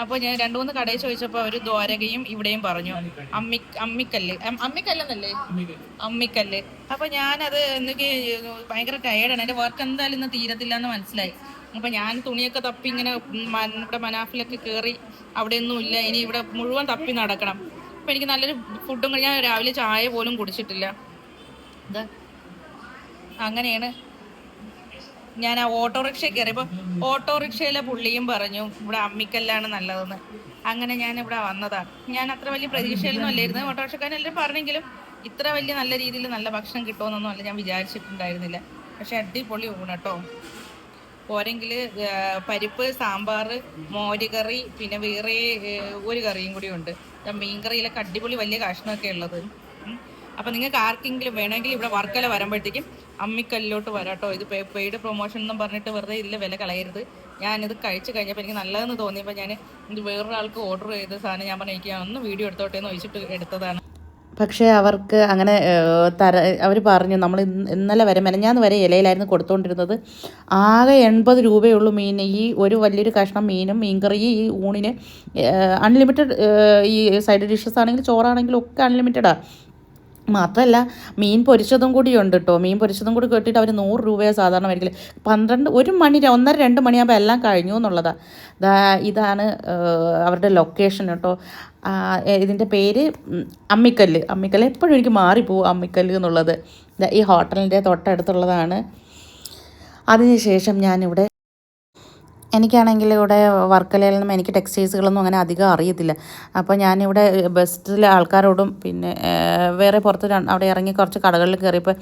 അപ്പോൾ ഞാൻ രണ്ടു മൂന്ന് കടയിൽ ചോദിച്ചപ്പോൾ അവർ ദ്വാരകയും ഇവിടെയും പറഞ്ഞു. അമ്മി അമ്മിക്കല്ല്. അമ്മിക്കല്ലെന്നല്ലേ? അമ്മിക്കല്ല്. അപ്പോൾ ഞാനത് എനിക്ക് ഭയങ്കര ടയേർഡാണ് എന്റെ വർക്ക് എന്തായാലും ഇന്ന് തീരത്തില്ല എന്ന് മനസ്സിലായി. അപ്പം ഞാൻ തുണിയൊക്കെ തപ്പി ഇങ്ങനെ നമ്മുടെ മനാഫിലൊക്കെ കയറി അവിടെയൊന്നും ഇല്ല. ഇനി ഇവിടെ മുഴുവൻ തപ്പി നടക്കണം. അപ്പം എനിക്ക് നല്ലൊരു ഫുഡും ഞാൻ രാവിലെ ചായ പോലും കുടിച്ചിട്ടില്ല. അങ്ങനെയാണ്. ഞാൻ ആ ഓട്ടോറിക്ഷ കയറിയപ്പോൾ ഓട്ടോറിക്ഷയിലെ പുള്ളിയും പറഞ്ഞു ഇവിടെ അമ്മിക്കല്ലാണ് നല്ലതെന്ന്. അങ്ങനെ ഞാൻ ഇവിടെ വന്നതാണ് ഞാൻ അത്ര വലിയ പ്രതീക്ഷയിലൊന്നും അല്ലായിരുന്നു. ഓട്ടോറിക്ഷക്കാരൻ എല്ലാവരും പറഞ്ഞെങ്കിലും ഇത്ര വലിയ നല്ല രീതിയിൽ നല്ല ഭക്ഷണം കിട്ടുമെന്നൊന്നും അല്ല ഞാൻ വിചാരിച്ചിട്ടുണ്ടായിരുന്നില്ല. പക്ഷെ അടിപൊളി ഊണ് കേട്ടോ. പോരെങ്കിൽ പരിപ്പ് സാമ്പാർ മോരുകറി പിന്നെ വേറെ ഒരു കറിയും കൂടി ഉണ്ട്. മീൻ കറിയിലൊക്കെ അടിപൊളി വലിയ കഷ്ണമൊക്കെ ഉള്ളത്. അപ്പം നിങ്ങൾക്ക് ആർക്കെങ്കിലും വേണമെങ്കിൽ ഇവിടെ വർക്കല വരുമ്പോഴത്തേക്കും അമ്മിക്കല്ലിലോട്ട് വരാട്ടോ ഇത് പെയ്ഡ് പ്രൊമോഷൻ എന്നും പറഞ്ഞിട്ട് വെറുതെ ഇതിൽ വില കളയരുത്. ഞാനിത് കഴിച്ചു കഴിഞ്ഞപ്പോൾ എനിക്ക് നല്ലതെന്ന് തോന്നിയപ്പോൾ ഞാൻ ഇത് വേറൊരാൾക്ക് ഓർഡർ ചെയ്ത സാധനം ഞാൻ പറഞ്ഞു ഒന്ന് വീഡിയോ എടുത്തോട്ടെ എന്ന് എടുത്തതാണ്. പക്ഷേ അവർക്ക് അങ്ങനെ തര അവർ പറഞ്ഞു നമ്മൾ ഇന്നലെ വരെ മെനഞ്ഞാന്ന് വരെ ഇലയിലായിരുന്നു കൊടുത്തുകൊണ്ടിരുന്നത് ആകെ എൺപത് രൂപയുള്ളൂ മീൻ ഈ ഒരു വലിയൊരു കഷ്ണം മീനും മീൻകറി ഈ ഊണിന് അൺലിമിറ്റഡ് ഈ സൈഡ് ഡിഷസ് ആണെങ്കിലും ചോറാണെങ്കിലും ഒക്കെ അൺലിമിറ്റഡാണ് മാത്രമല്ല മീൻ പൊരിച്ചതും കൂടി ഉണ്ട് കേട്ടോ മീൻ പൊരിച്ചതും കൂടി കേട്ടിട്ട് അവർ നൂറ് രൂപയാണ് സാധാരണ മേടിക്കൽ പന്ത്രണ്ട് ഒരു മണി ഒന്നര രണ്ട് മണിയാകുമ്പോൾ എല്ലാം കഴിഞ്ഞു എന്നുള്ളതാണ് ഇതാണ് അവരുടെ ലൊക്കേഷൻ കേട്ടോ ഇതിന്റെ പേര് അമ്മിക്കല്ല്. അമ്മിക്കല്ല് എപ്പോഴും എനിക്ക് മാറിപ്പോവും അമ്മിക്കല്ല് എന്നുള്ളത്. ഈ ഹോട്ടലിന്റെ തൊട്ടടുത്തുള്ളതാണ്. അതിനുശേഷം ഞാനിവിടെ എനിക്കാണെങ്കിൽ ഇവിടെ വർക്കലയിൽ നിന്നും എനിക്ക് ടെക്സ്റ്റൈൽസുകളൊന്നും അങ്ങനെ അധികം അറിയത്തില്ല. അപ്പോൾ ഞാനിവിടെ ബസ്സിലെ ആൾക്കാരോടും പിന്നെ വേറെ പുറത്ത് അവിടെ ഇറങ്ങി കുറച്ച് കടകളിൽ കയറിയപ്പോൾ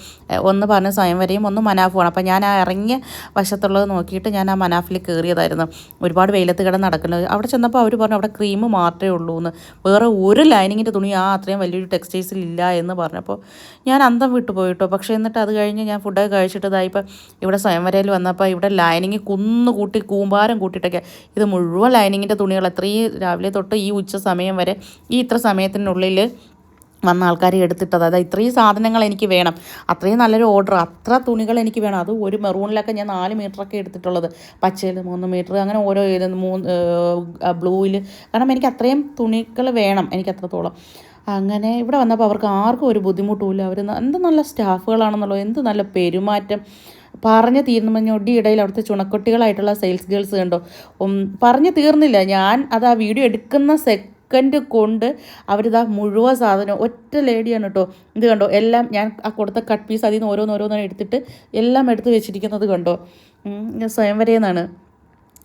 ഒന്ന് പറഞ്ഞ സ്വയംവരെയും ഒന്ന് മനാഫുമാണ് അപ്പോൾ ഞാൻ ആ ഇറങ്ങിയ വശത്തുള്ളത് നോക്കിയിട്ട് ഞാൻ ആ മനാഫിൽ കയറിയതായിരുന്നു. ഒരുപാട് വെയിലത്ത് കിടന്ന് നടക്കുന്നത്. അവിടെ ചെന്നപ്പോൾ അവർ പറഞ്ഞു അവിടെ ക്രീം മാത്രമേ ഉള്ളൂ എന്ന്. വേറെ ഒരു ലൈനിങ്ങിന്റെ തുണി ആ അത്രയും വലിയൊരു ടെക്സ്റ്റൈൽസിൽ ഇല്ല എന്ന് പറഞ്ഞപ്പോൾ ഞാൻ അന്തം വിട്ടു പോയിട്ടോ. പക്ഷേ എന്നിട്ട് അത് കഴിഞ്ഞ് ഞാൻ ഫുഡൊക്കെ കഴിച്ചിട്ട് ഇതായിപ്പോൾ ഇവിടെ സ്വയംവരയിൽ വന്നപ്പോൾ ഇവിടെ ലൈനിങ് കുന്നു കൂട്ടി കൂമ്പാരം കൂട്ടിയിട്ടൊക്കെ. ഇത് മുഴുവൻ ലൈനിങ്ങിന്റെ തുണികൾ എത്രയും രാവിലെ തൊട്ട് ഈ ഉച്ച സമയം വരെ ഈ ഇത്ര സമയത്തിനുള്ളിൽ വന്ന ആൾക്കാർ എടുത്തിട്ടത്. അതായത് ഇത്രയും സാധനങ്ങൾ എനിക്ക് വേണം. അത്രയും നല്ലൊരു ഓർഡർ അത്ര തുണികൾ എനിക്ക് വേണം. അത് ഒരു മെറൂണിലൊക്കെ ഞാൻ നാല് മീറ്ററൊക്കെ എടുത്തിട്ടുള്ളത്. പച്ചയിൽ മൂന്ന് മീറ്റർ അങ്ങനെ ഓരോ മൂന്ന് ബ്ലൂവിൽ കാരണം എനിക്ക് അത്രയും തുണികൾ വേണം എനിക്ക് അത്രത്തോളം അങ്ങനെ ഇവിടെ വന്നപ്പോൾ അവർക്ക് ആർക്കും ഒരു ബുദ്ധിമുട്ടുമില്ല അവർ എന്ത് നല്ല സ്റ്റാഫുകളാണെന്നുള്ളത് എന്ത് നല്ല പെരുമാറ്റം. പറഞ്ഞു തീർന്നു ഒടിയിടയിൽ അവിടുത്തെ ചുണക്കുട്ടികളായിട്ടുള്ള സെയിൽസ് ഗേൾസ് കണ്ടോ? പറഞ്ഞ് തീർന്നില്ല. ഞാൻ അത് ആ വീഡിയോ എടുക്കുന്ന സെക്കൻഡ് കൊണ്ട് അവരിതാ മുഴുവൻ സാധനം ഒറ്റ ലേഡിയാണ് കേട്ടോ ഇത് കണ്ടോ? എല്ലാം ഞാൻ ആ കൊടുത്ത കട്ട് പീസ് അതിൽ നിന്ന് ഓരോന്നോരോന്നോ എടുത്തിട്ട് എല്ലാം എടുത്ത് വെച്ചിരിക്കുന്നത് കണ്ടോ? ഞാൻ സ്വയംവരേന്നാണ്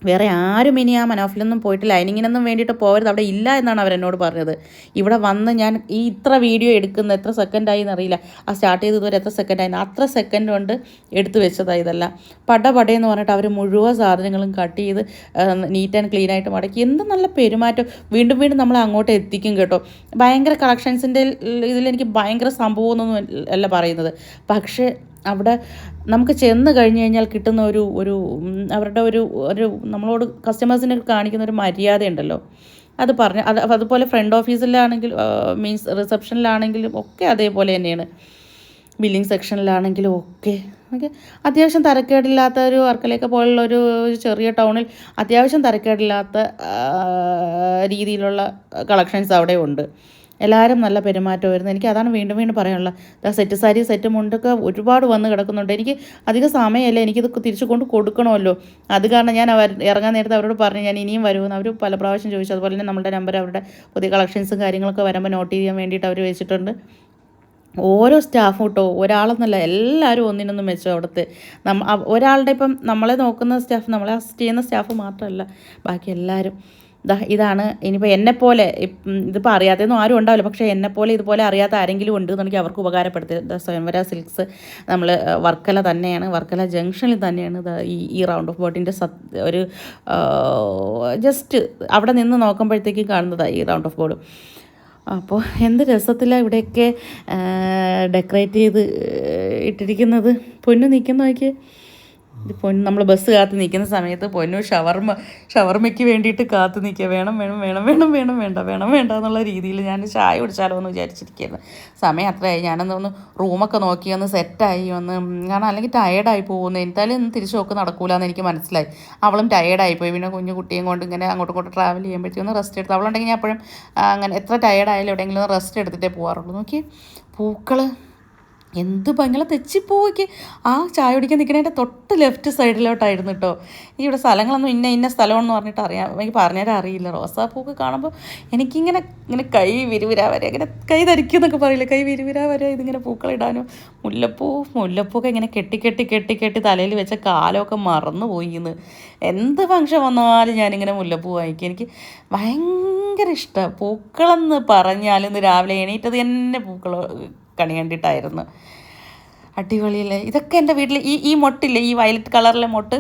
വേറെ ആരും ഇനി ആ മനോഫിലൊന്നും പോയിട്ട് ലൈനിങ്ങിനൊന്നും വേണ്ടിയിട്ട് പോകരുത് അവിടെ ഇല്ല എന്നാണ് അവരെന്നോട് പറഞ്ഞത്. ഇവിടെ വന്ന് ഞാൻ ഈ ഇത്ര വീഡിയോ എടുക്കുന്ന എത്ര സെക്കൻഡായി എന്നറിയില്ല. ആ സ്റ്റാർട്ട് ചെയ്ത് ഇതുവരെ എത്ര സെക്കൻഡായി അത്ര സെക്കൻഡ് കൊണ്ട് എടുത്തു വെച്ചതാണ് ഇതല്ല. പട പടയെന്ന് പറഞ്ഞിട്ട് അവർ മുഴുവൻ സാധനങ്ങളും കട്ട് ചെയ്ത് നീറ്റ് ആൻഡ് ക്ലീൻ ആയിട്ട് മടക്കി. എന്ത് നല്ല പെരുമാറ്റം. വീണ്ടും വീണ്ടും നമ്മളെ അങ്ങോട്ട് എത്തിക്കും കേട്ടോ. ഭയങ്കര കളക്ഷൻസിന്റെ ഇതിൽ എനിക്ക് ഭയങ്കര സംഭവമൊന്നും അല്ല പറയുന്നത്. പക്ഷേ അവിടെ നമുക്ക് ചെന്ന് കഴിഞ്ഞ് കഴിഞ്ഞാൽ കിട്ടുന്ന ഒരു ഒരു അവരുടെ ഒരു ഒരു നമ്മളോട് കസ്റ്റമേഴ്സിനെ കാണിക്കുന്ന ഒരു മര്യാദയുണ്ടല്ലോ. അത് പറഞ്ഞ് അത് അതുപോലെ ഫ്രണ്ട് ഓഫീസിലാണെങ്കിൽ മീൻസ് റിസപ്ഷനിലാണെങ്കിലും ഒക്കെ അതേപോലെ തന്നെയാണ്. ബില്ലിംഗ് സെക്ഷനിലാണെങ്കിലും ഒക്കെ. ഓക്കെ. അത്യാവശ്യം തരക്കേടില്ലാത്ത ഒരു വർക്കലേക്ക് പോലുള്ള ഒരു ചെറിയ ടൗണിൽ അത്യാവശ്യം തരക്കേടില്ലാത്ത രീതിയിലുള്ള കളക്ഷൻസ് അവിടെ ഉണ്ട്. എല്ലാവരും നല്ല പെരുമാറ്റമായിരുന്നു. എനിക്ക് അതാണ് വീണ്ടും വീണ്ടും പറയാനുള്ളത്. സെറ്റ് സാരി സെറ്റ് മുണ്ടൊക്കെ ഒരുപാട് വന്ന് കിടക്കുന്നുണ്ട്. എനിക്ക് അധികം സമയമല്ല? എനിക്കിത് തിരിച്ചു കൊണ്ട് കൊടുക്കണമല്ലോ. അത് കാരണം ഞാൻ അവർ ഇറങ്ങാൻ നേരത്തെ അവരോട് പറഞ്ഞു ഞാൻ ഇനിയും വരുമെന്ന്. അവർ പല പ്രാവശ്യം ചോദിച്ചു. അതുപോലെ തന്നെ നമ്മുടെ നമ്പർ അവരുടെ പുതിയ കളക്ഷൻസും കാര്യങ്ങളൊക്കെ വരുമ്പോൾ നോട്ട് ചെയ്യാൻ വേണ്ടിയിട്ട് അവർ വെച്ചിട്ടുണ്ട്. ഓരോ സ്റ്റാഫും കേട്ടോ ഒരാളെന്നല്ല എല്ലാവരും ഒന്നിനൊന്നും മെച്ചം അവിടുത്തെ. നമ്മ ഒരാളുടെ ഇപ്പം നമ്മളെ നോക്കുന്ന സ്റ്റാഫ് നമ്മളെ അസിസ്റ്റ് ചെയ്യുന്ന സ്റ്റാഫ് മാത്രമല്ല ബാക്കി എല്ലാവരും ഇതാണ്. ഇനിയിപ്പോൾ എന്നെപ്പോലെ ഇതിപ്പോൾ അറിയാത്തതൊന്നും ആരും ഉണ്ടാവില്ല. പക്ഷേ എന്നെപ്പോലെ ഇതുപോലെ അറിയാത്ത ആരെങ്കിലും ഉണ്ട് എന്നുണ്ടെങ്കിൽ അവർക്ക് ഉപകാരപ്പെടുത്തി. സ്വയംവര സിൽക്സ് നമ്മൾ വർക്കല തന്നെയാണ്. വർക്കല ജംഗ്ഷനിൽ തന്നെയാണ് ഈ ഈ റൗണ്ട് ഓഫ് ബോട്ടിന്റെ ഒരു ജസ്റ്റ് അവിടെ നിന്ന് നോക്കുമ്പോഴത്തേക്കും കാണുന്നതാണ് ഈ റൗണ്ട് ഓഫ് ബോർഡ്. അപ്പോൾ എന്ത് രസത്തിലാണ് ഇവിടെയൊക്കെ ഡെക്കറേറ്റ് ചെയ്ത് ഇട്ടിരിക്കുന്നത്. പൊന്നു നിൽക്കുന്ന നോക്കിയേ. ഇത് പൊന്നു നമ്മൾ ബസ് കാത്തു നിൽക്കുന്ന സമയത്ത് പൊന്നു ഷവർമ്മ ഷവർമയ്ക്ക് വേണ്ടിയിട്ട് കാത്തു നിൽക്കുക വേണം വേണം വേണം വേണം വേണം വേണ്ട വേണം വേണ്ട എന്നുള്ള രീതിയിൽ ഞാൻ ചായ കുടിച്ചാലോ എന്ന് വിചാരിച്ചിരിക്കുകയായിരുന്നു. സമയം അത്രയായി. ഞാനൊന്ന് ഒന്ന് റൂമൊക്കെ നോക്കി ഒന്ന് സെറ്റായി ഒന്ന് കാരണം അല്ലെങ്കിൽ ടയേർഡായി പോകുന്നു. എന്തായാലും ഇന്ന് തിരിച്ചു നോക്ക് നടക്കൂല എന്ന് എനിക്ക് മനസ്സിലായി. അവളും ടയേർഡായി പോയി. പിന്നെ കുഞ്ഞു കുട്ടിയും കൊണ്ട് ഇങ്ങനെ അങ്ങോട്ടും ഇങ്ങോട്ടും ട്രാവൽ ചെയ്യുമ്പോഴത്തേക്കും ഒന്ന് റെസ്റ്റ് എടുത്ത്. അവളുണ്ടെങ്കിൽ ഞാൻ എപ്പോഴും അങ്ങനെ എത്ര ടയേർഡായാലും എവിടെയെങ്കിലും ഒന്ന് റെസ്റ്റ് എടുത്തിട്ടേ പോകാറുള്ളൂ നോക്കി പൂക്കൾ എന്ത് ഭയങ്കര തെച്ചിപ്പോയിക്ക്. ആ ചായ കുടിക്കാൻ നിൽക്കണേന്റെ തൊട്ട് ലെഫ്റ്റ് സൈഡിലോട്ടായിരുന്നു കേട്ടോ ഈ ഇവിടെ സ്ഥലങ്ങളൊന്നും ഇന്ന ഇന്ന സ്ഥലമാണെന്ന് പറഞ്ഞിട്ട് അറിയാം. എനിക്ക് പറഞ്ഞുതരാൻ അറിയില്ല. റോസാപ്പൂക്ക് കാണുമ്പോൾ എനിക്കിങ്ങനെ ഇങ്ങനെ കൈ വിരുവിരാ വരെ ഇങ്ങനെ കൈ ധരിക്കും എന്നൊക്കെ പറയില്ല? കൈ വിരുവിരാ വരെ ഇതിങ്ങനെ പൂക്കളിടാനും. മുല്ലപ്പൂ മുല്ലപ്പൂക്കെ ഇങ്ങനെ കെട്ടി കെട്ടി കെട്ടി കെട്ടി തലയിൽ വെച്ച കാലമൊക്കെ മറന്നു പോയി എന്ന് എന്ത് ഫംഗ്ഷൻ വന്നാലും ഞാനിങ്ങനെ മുല്ലപ്പൂ വാങ്ങിക്കും. എനിക്ക് ഭയങ്കര ഇഷ്ടമാണ് പൂക്കളെന്ന് പറഞ്ഞാൽ ഇന്ന് രാവിലെ എണീറ്റത് തന്നെ പൂക്കൾ കണി കണ്ടിട്ടായിരുന്നു. അടിപൊളിയല്ലേ? ഇതൊക്കെ എന്റെ വീട്ടിൽ ഈ ഈ മൊട്ടില്ലേ ഈ വയലറ്റ് കളറിലെ മൊട്ട്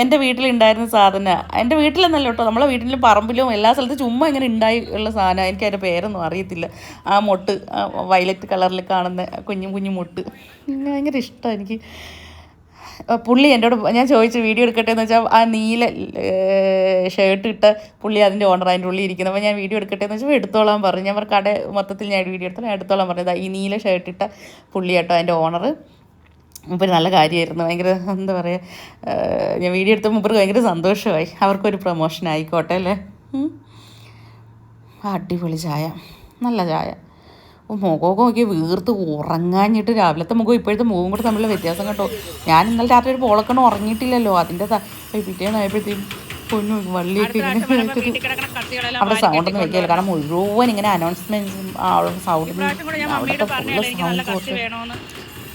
എന്റെ വീട്ടിലുണ്ടായിരുന്ന സാധനമാണ് എന്റെ വീട്ടിലെന്നല്ല കേട്ടോ നമ്മളെ വീട്ടിലും പറമ്പിലും എല്ലാ സ്ഥലത്തും ചുമ്മാ ഇങ്ങനെ ഉണ്ടായി ഉള്ള സാധനം. എനിക്ക് അതിന്റെ പേരൊന്നും അറിയത്തില്ല. ആ മൊട്ട് വയലറ്റ് കളറിൽ കാണുന്ന കുഞ്ഞു കുഞ്ഞു മൊട്ട്. ഭയങ്കര ഇഷ്ടമാണ് എനിക്ക്. പുള്ളി എന്നോട് ഞാൻ ചോദിച്ചു വീഡിയോ എടുക്കട്ടെ? എന്ന് വെച്ചാൽ ആ നീല ഷർട്ട് ഇട്ട പുള്ളി അതിന്റെ ഓണർ അതിന്റെ ഉള്ളിൽ ഇരിക്കുന്നത് അപ്പോൾ ഞാൻ വീഡിയോ എടുക്കട്ടെ? എന്ന് വെച്ചാൽ എടുത്തോളാം പറഞ്ഞു. ഞാൻ പറഞ്ഞു കട മൊത്തത്തിൽ ഞാൻ വീഡിയോ എടുത്തോളാം എടുത്തോളാൻ പറഞ്ഞത് ഈ നീല ഷർട്ട് ഇട്ട പുള്ളി കേട്ടോ അതിന്റെ ഓണർ മുമ്പ് നല്ല കാര്യമായിരുന്നു ഭയങ്കര എന്താ പറയുക ഞാൻ വീഡിയോ എടുത്ത മുമ്പ് ഭയങ്കര സന്തോഷമായി. അവർക്കൊരു പ്രൊമോഷൻ ആയിക്കോട്ടെ അല്ലേ. അടിപൊളി ചായ. നല്ല ചായ. മുഖമൊക്കെ നോക്കി വീർത്ത് ഉറങ്ങാഞ്ഞിട്ട് രാവിലത്തെ മുഖം ഇപ്പോഴത്തെ മുഖവും കൂടെ തമ്മിലുള്ള വ്യത്യാസം കേട്ടോ. ഞാൻ ഇന്നലെ രാത്രി ഒരു പോളക്കണ്ണം ഉറങ്ങിയിട്ടില്ലല്ലോ. അതിന്റെ പിറ്റേന്നായപ്പോഴത്തേക്കും പൊന്നു വള്ളിയൊക്കെ ഇങ്ങനെ അവിടെ സൗണ്ട് ഒന്നും വെക്കില്ല. കാരണം മുഴുവൻ ഇങ്ങനെ അനൗൺസ്മെന്റ്സും അവിടെ സൗണ്ട് അവിടുത്തെ ഫുള്ള് സൗണ്ട്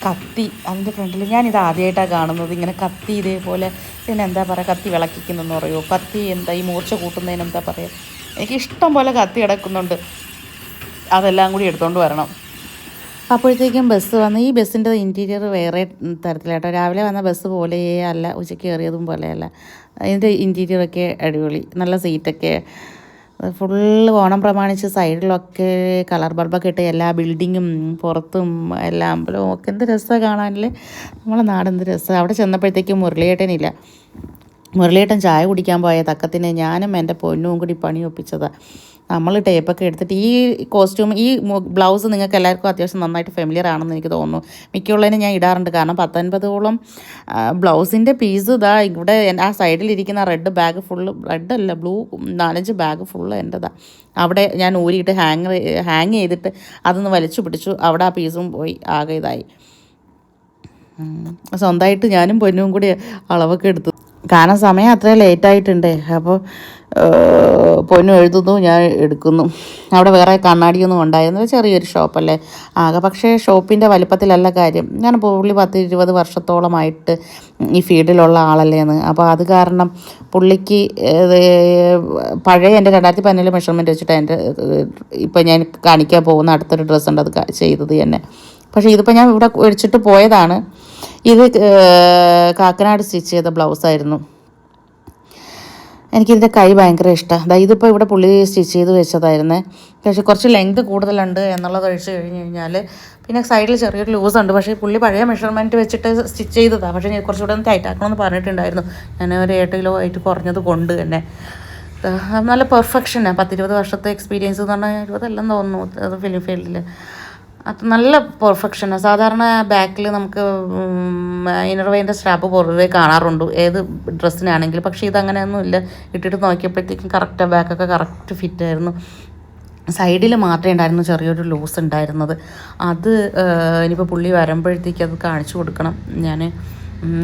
കത്തി അതിന്റെ ഫ്രണ്ടിൽ ഞാനിത് ആദ്യമായിട്ടാണ് കാണുന്നത്. ഇങ്ങനെ കത്തി ഇതേപോലെ പിന്നെ എന്താ പറയുക കത്തി വിളക്കിക്കുന്നെന്ന് പറയുമോ കത്തി എന്താ ഈ മൂർച്ച കൂട്ടുന്നതിന് എന്താ പറയുക എനിക്ക് ഇഷ്ടം പോലെ കത്തി കിടക്കുന്നുണ്ട്. അതെല്ലാം കൂടി എടുത്തുകൊണ്ട് വരണം. അപ്പോഴത്തേക്കും ബസ് വന്ന് ഈ ബസ്സിന്റെ ഇന്റീരിയർ വേറെ തരത്തിലാട്ടോ. രാവിലെ വന്ന ബസ് പോലെയേ അല്ല ഉച്ചയ്ക്ക് കയറിയതും പോലെയല്ല. അതിന്റെ ഇന്റീരിയറൊക്കെ അടിപൊളി നല്ല സീറ്റൊക്കെ ഫുള്ള് ഓണം പ്രമാണിച്ച് സൈഡിലൊക്കെ കളർ ബൾബൊക്കെ ഇട്ട് എല്ലാ ബിൽഡിങ്ങും പുറത്തും എല്ലാ. അമ്പലവും ഒക്കെ എന്ത് രസമാണ് കാണാനല്ലേ? നമ്മളെ നാട് എന്ത് രസമാണ് അവിടെ ചെന്നപ്പോഴത്തേക്കും മുരളിയേട്ടനില്ല. മുരളിയേട്ടൻ ചായ കുടിക്കാൻ പോയ തക്കത്തിന് ഞാനും എന്റെ പൊന്നും കൂടി പണി ഒപ്പിച്ചതാണ് നമ്മൾ ടേപ്പൊക്കെ എടുത്തിട്ട് ഈ കോസ്റ്റ്യൂം ഈ ബ്ലൗസ് നിങ്ങൾക്ക് എല്ലാവർക്കും അത്യാവശ്യം നന്നായിട്ട് ഫെമിലിയർ ആണെന്ന് എനിക്ക് തോന്നുന്നു. മിക്കുള്ളതിന് ഞാൻ ഇടാറുണ്ട്. കാരണം പത്തൊൻപതോളം ബ്ലൗസിന്റെ പീസ് ഇതാ ഇവിടെ ആ സൈഡിലിരിക്കുന്ന റെഡ് ബാഗ് ഫുള്ള് റെഡ് അല്ല ബ്ലൂ നാലഞ്ച് ബാഗ് ഫുള്ള് എന്റെതാണ് അവിടെ ഞാൻ ഊരിയിട്ട് ഹാങ്ങർ ഹാങ് ചെയ്തിട്ട് അതൊന്ന് വലിച്ചു പിടിച്ചു. അവിടെ ആ പീസും പോയി ആകെ ഇതായി. സ്വന്തമായിട്ട് ഞാനും പൊന്നും കൂടി അളവൊക്കെ എടുത്തു. കാരണം സമയം അത്ര ലേറ്റ് ആയിട്ടുണ്ട്. അപ്പോൾ പൊന്നും എഴുതുന്നു ഞാൻ എടുക്കുന്നു. അവിടെ വേറെ കണ്ണാടിയൊന്നും ഉണ്ടായിരുന്നു ചെറിയൊരു ഷോപ്പല്ലേ? ആകെ പക്ഷേ ഷോപ്പിന്റെ വലിപ്പത്തിലല്ല കാര്യം. ഞാൻ പുള്ളി പത്ത് ഇരുപത് വർഷത്തോളമായിട്ട് ഈ ഫീൽഡിലുള്ള ആളല്ലേന്ന് അപ്പോൾ അത് കാരണം പുള്ളിക്ക് പഴയ എന്റെ രണ്ടായിരത്തി പതിനേഴ് മെഷർമെന്റ് വെച്ചിട്ട് എന്റെ ഇപ്പം ഞാൻ കാണിക്കാൻ പോകുന്ന അടുത്തൊരു ഡ്രസ്സുണ്ട് അത് ചെയ്തത് തന്നെ. പക്ഷേ ഇതിപ്പോൾ ഞാൻ ഇവിടെ വെച്ചിട്ട് പോയതാണ്. ഇത് കാക്കനാട് സ്റ്റിച്ച് ചെയ്ത ബ്ലൗസായിരുന്നു എനിക്കിതിന്റെ കൈ ഭയങ്കര ഇഷ്ടമാണ് അതായത് ഇതിപ്പോൾ ഇവിടെ പുള്ളി സ്റ്റിച്ച് ചെയ്ത് വെച്ചതായിരുന്നേ. പക്ഷേ കുറച്ച് ലെങ്ത് കൂടുതലുണ്ട് എന്നുള്ളത് ഒഴിച്ച് കഴിഞ്ഞ് കഴിഞ്ഞാൽ പിന്നെ സൈഡിൽ ചെറിയൊരു ലൂസ് ഉണ്ട്. പക്ഷേ പുള്ളി പഴയ മെഷർമെന്റ് വെച്ചിട്ട് സ്റ്റിച്ച് ചെയ്തതാണ് പക്ഷേ ഞാൻ കുറച്ചുകൂടെ ഒന്ന് ടൈറ്റ് ആക്കണമെന്ന് പറഞ്ഞിട്ടുണ്ടായിരുന്നു. ഞാൻ ഒരു എട്ട് കിലോ ആയിട്ട് കുറഞ്ഞത് കൊണ്ട് തന്നെ. നല്ല പെർഫെക്ഷനാണ് പത്തിരുപത് വർഷത്തെ എക്സ്പീരിയൻസ് എന്ന് പറഞ്ഞാൽ ഇരുപതെല്ലാം തോന്നുന്നു അത് ഫിലിം ഫീൽഡിൽ അത് നല്ല പെർഫെക്ഷനാണ് സാധാരണ ബാക്കിൽ നമുക്ക് ഇന്നർവേന്റെ സ്ട്രാപ്പ് പൊതുവേ കാണാറുണ്ട്. ഏത് ഡ്രസ്സിനാണെങ്കിലും പക്ഷേ ഇതങ്ങനെയൊന്നുമില്ല. ഇട്ടിട്ട് നോക്കിയപ്പോഴത്തേക്കും കറക്റ്റ് ബാക്കൊക്കെ കറക്റ്റ് ഫിറ്റ് ആയിരുന്നു. സൈഡിൽ മാത്രമേ ഉണ്ടായിരുന്നു ചെറിയൊരു ലൂസ് ഉണ്ടായിരുന്നത്. അത് ഇനിയിപ്പോൾ പുള്ളി വരുമ്പോഴത്തേക്ക് അത് കാണിച്ചു കൊടുക്കണം. ഞാൻ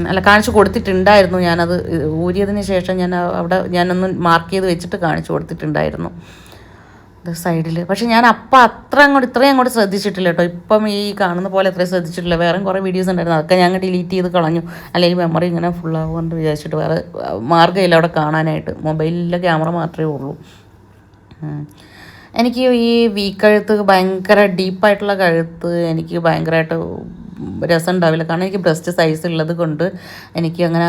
അല്ല കാണിച്ചു കൊടുത്തിട്ടുണ്ടായിരുന്നു. ഞാനത് ഊരിയതിന് ശേഷം ഞാൻ അവിടെ ഞാനൊന്ന് മാർക്ക് ചെയ്ത് വെച്ചിട്ട് കാണിച്ചു കൊടുത്തിട്ടുണ്ടായിരുന്നു. സൈഡിൽ പക്ഷെ ഞാൻ അപ്പം അത്ര അങ്ങോട്ട് ഇത്രയും അങ്ങോട്ട് ശ്രദ്ധിച്ചിട്ടില്ല കേട്ടോ. ഇപ്പം ഈ കാണുന്ന പോലെ അത്രയും ശ്രദ്ധിച്ചിട്ടില്ല. വേറെ കുറേ വീഡിയോസ് ഉണ്ടായിരുന്നു. അതൊക്കെ ഞാൻ ഡിലീറ്റ് ചെയ്ത് കളഞ്ഞു. അല്ലെങ്കിൽ മെമ്മറി ഇങ്ങനെ ഫുൾ ആകുമെന്ന് വിചാരിച്ചിട്ട് വേറെ മാർഗമില്ല അവിടെ കാണാനായിട്ട്. മൊബൈലിലെ ക്യാമറ മാത്രമേ ഉള്ളൂ. എനിക്ക് ഈ വീക്കഴുത്ത് കഴുത്ത് ഭയങ്കര ഡീപ്പായിട്ടുള്ള കഴുത്ത് എനിക്ക് ഭയങ്കരമായിട്ട് രസം ഉണ്ടാവില്ല കാരണം എനിക്ക് ബ്രസ്റ്റ് സൈസ് ഉള്ളത് കൊണ്ട് എനിക്ക് അങ്ങനെ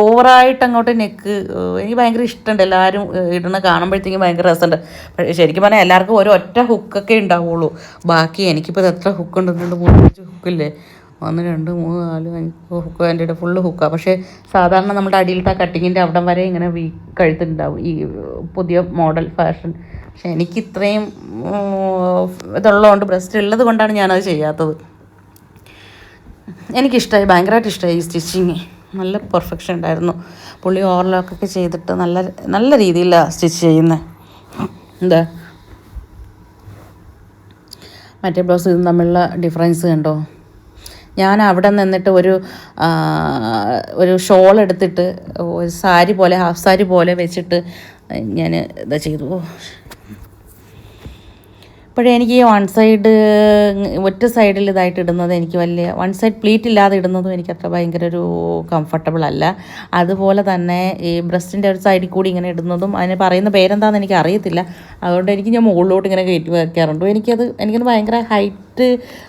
ഓവറായിട്ട് അങ്ങോട്ട് നെക്ക് എനിക്ക് ഭയങ്കര ഇഷ്ടമുണ്ട്. എല്ലാവരും ഇടുന്ന കാണുമ്പോഴത്തേക്കും ഭയങ്കര രസമുണ്ട്. ശരിക്കും പറഞ്ഞാൽ എല്ലാവർക്കും ഒരു ഒറ്റ ഹുക്കൊക്കെ ഉണ്ടാവുള്ളൂ. ബാക്കി എനിക്കിപ്പോൾ എത്ര ഹുക്ക് ഉണ്ട് മൂന്ന് ഹുക്കില്ലേ ഒന്ന് രണ്ട് മൂന്ന് നാല് അഞ്ച് ഹുക്ക് എന്റെ ഇവിടെ ഫുള്ള് ഹുക്കാണ് പക്ഷേ സാധാരണ നമ്മുടെ അടിയിലത്തെ ആ കട്ടിങ്ങിന്റെ അവിടം വരെ ഇങ്ങനെ വീ കഴുത്തുണ്ടാവും ഈ പുതിയ മോഡൽ ഫാഷൻ പക്ഷെ എനിക്ക് ഇത്രയും ഇതുള്ളതുകൊണ്ട് ബ്രസ്റ്റ് ഉള്ളത് കൊണ്ടാണ് ഞാനത് ചെയ്യാത്തത്. എനിക്കിഷ്ടമായി ഭയങ്കരമായിട്ട് ഇഷ്ടമായി ഈ സ്റ്റിച്ചിങ്. നല്ല പെർഫെക്ഷൻ ഉണ്ടായിരുന്നു. പുള്ളി ഓവർലോക്കൊക്കെ ചെയ്തിട്ട് നല്ല നല്ല രീതിയിലാണ് സ്റ്റിച്ച് ചെയ്യുന്നത് എന്താ? മറ്റേ ബ്ലൗസ് ഇതും തമ്മിലുള്ള ഡിഫറൻസ് കണ്ടോ? ഞാൻ അവിടെ നിന്നിട്ട് ഒരു ഒരു ഷോൾ എടുത്തിട്ട് ഒരു സാരി പോലെ ഹാഫ് സാരി പോലെ വെച്ചിട്ട് ഞാൻ ഇതാ ചെയ്തു. ഓ. ഇപ്പോഴേ എനിക്ക് ഈ വൺ സൈഡ് ഒറ്റ സൈഡിൽ ഇതായിട്ട് ഇടുന്നത് എനിക്ക് വലിയ വൺ സൈഡ് പ്ലീറ്റ് ഇല്ലാതെ ഇടുന്നതും എനിക്ക് അത്ര ഭയങ്കര ഒരു കംഫർട്ടബിൾ അല്ല. അതുപോലെ തന്നെ ഈ ബ്രസ്റ്റിന്റെ ഒരു സൈഡിൽ കൂടി ഇങ്ങനെ ഇടുന്നതും അതിന് പറയുന്ന പേരെന്താണെന്ന് എനിക്ക് അറിയത്തില്ല. അതുകൊണ്ട് എനിക്ക് ഞാൻ മുകളിലോട്ട് ഇങ്ങനെ കയറ്റി വയ്ക്കാറുണ്ട് എനിക്കത് എനിക്കത് ഭയങ്കര ഹൈറ്റ്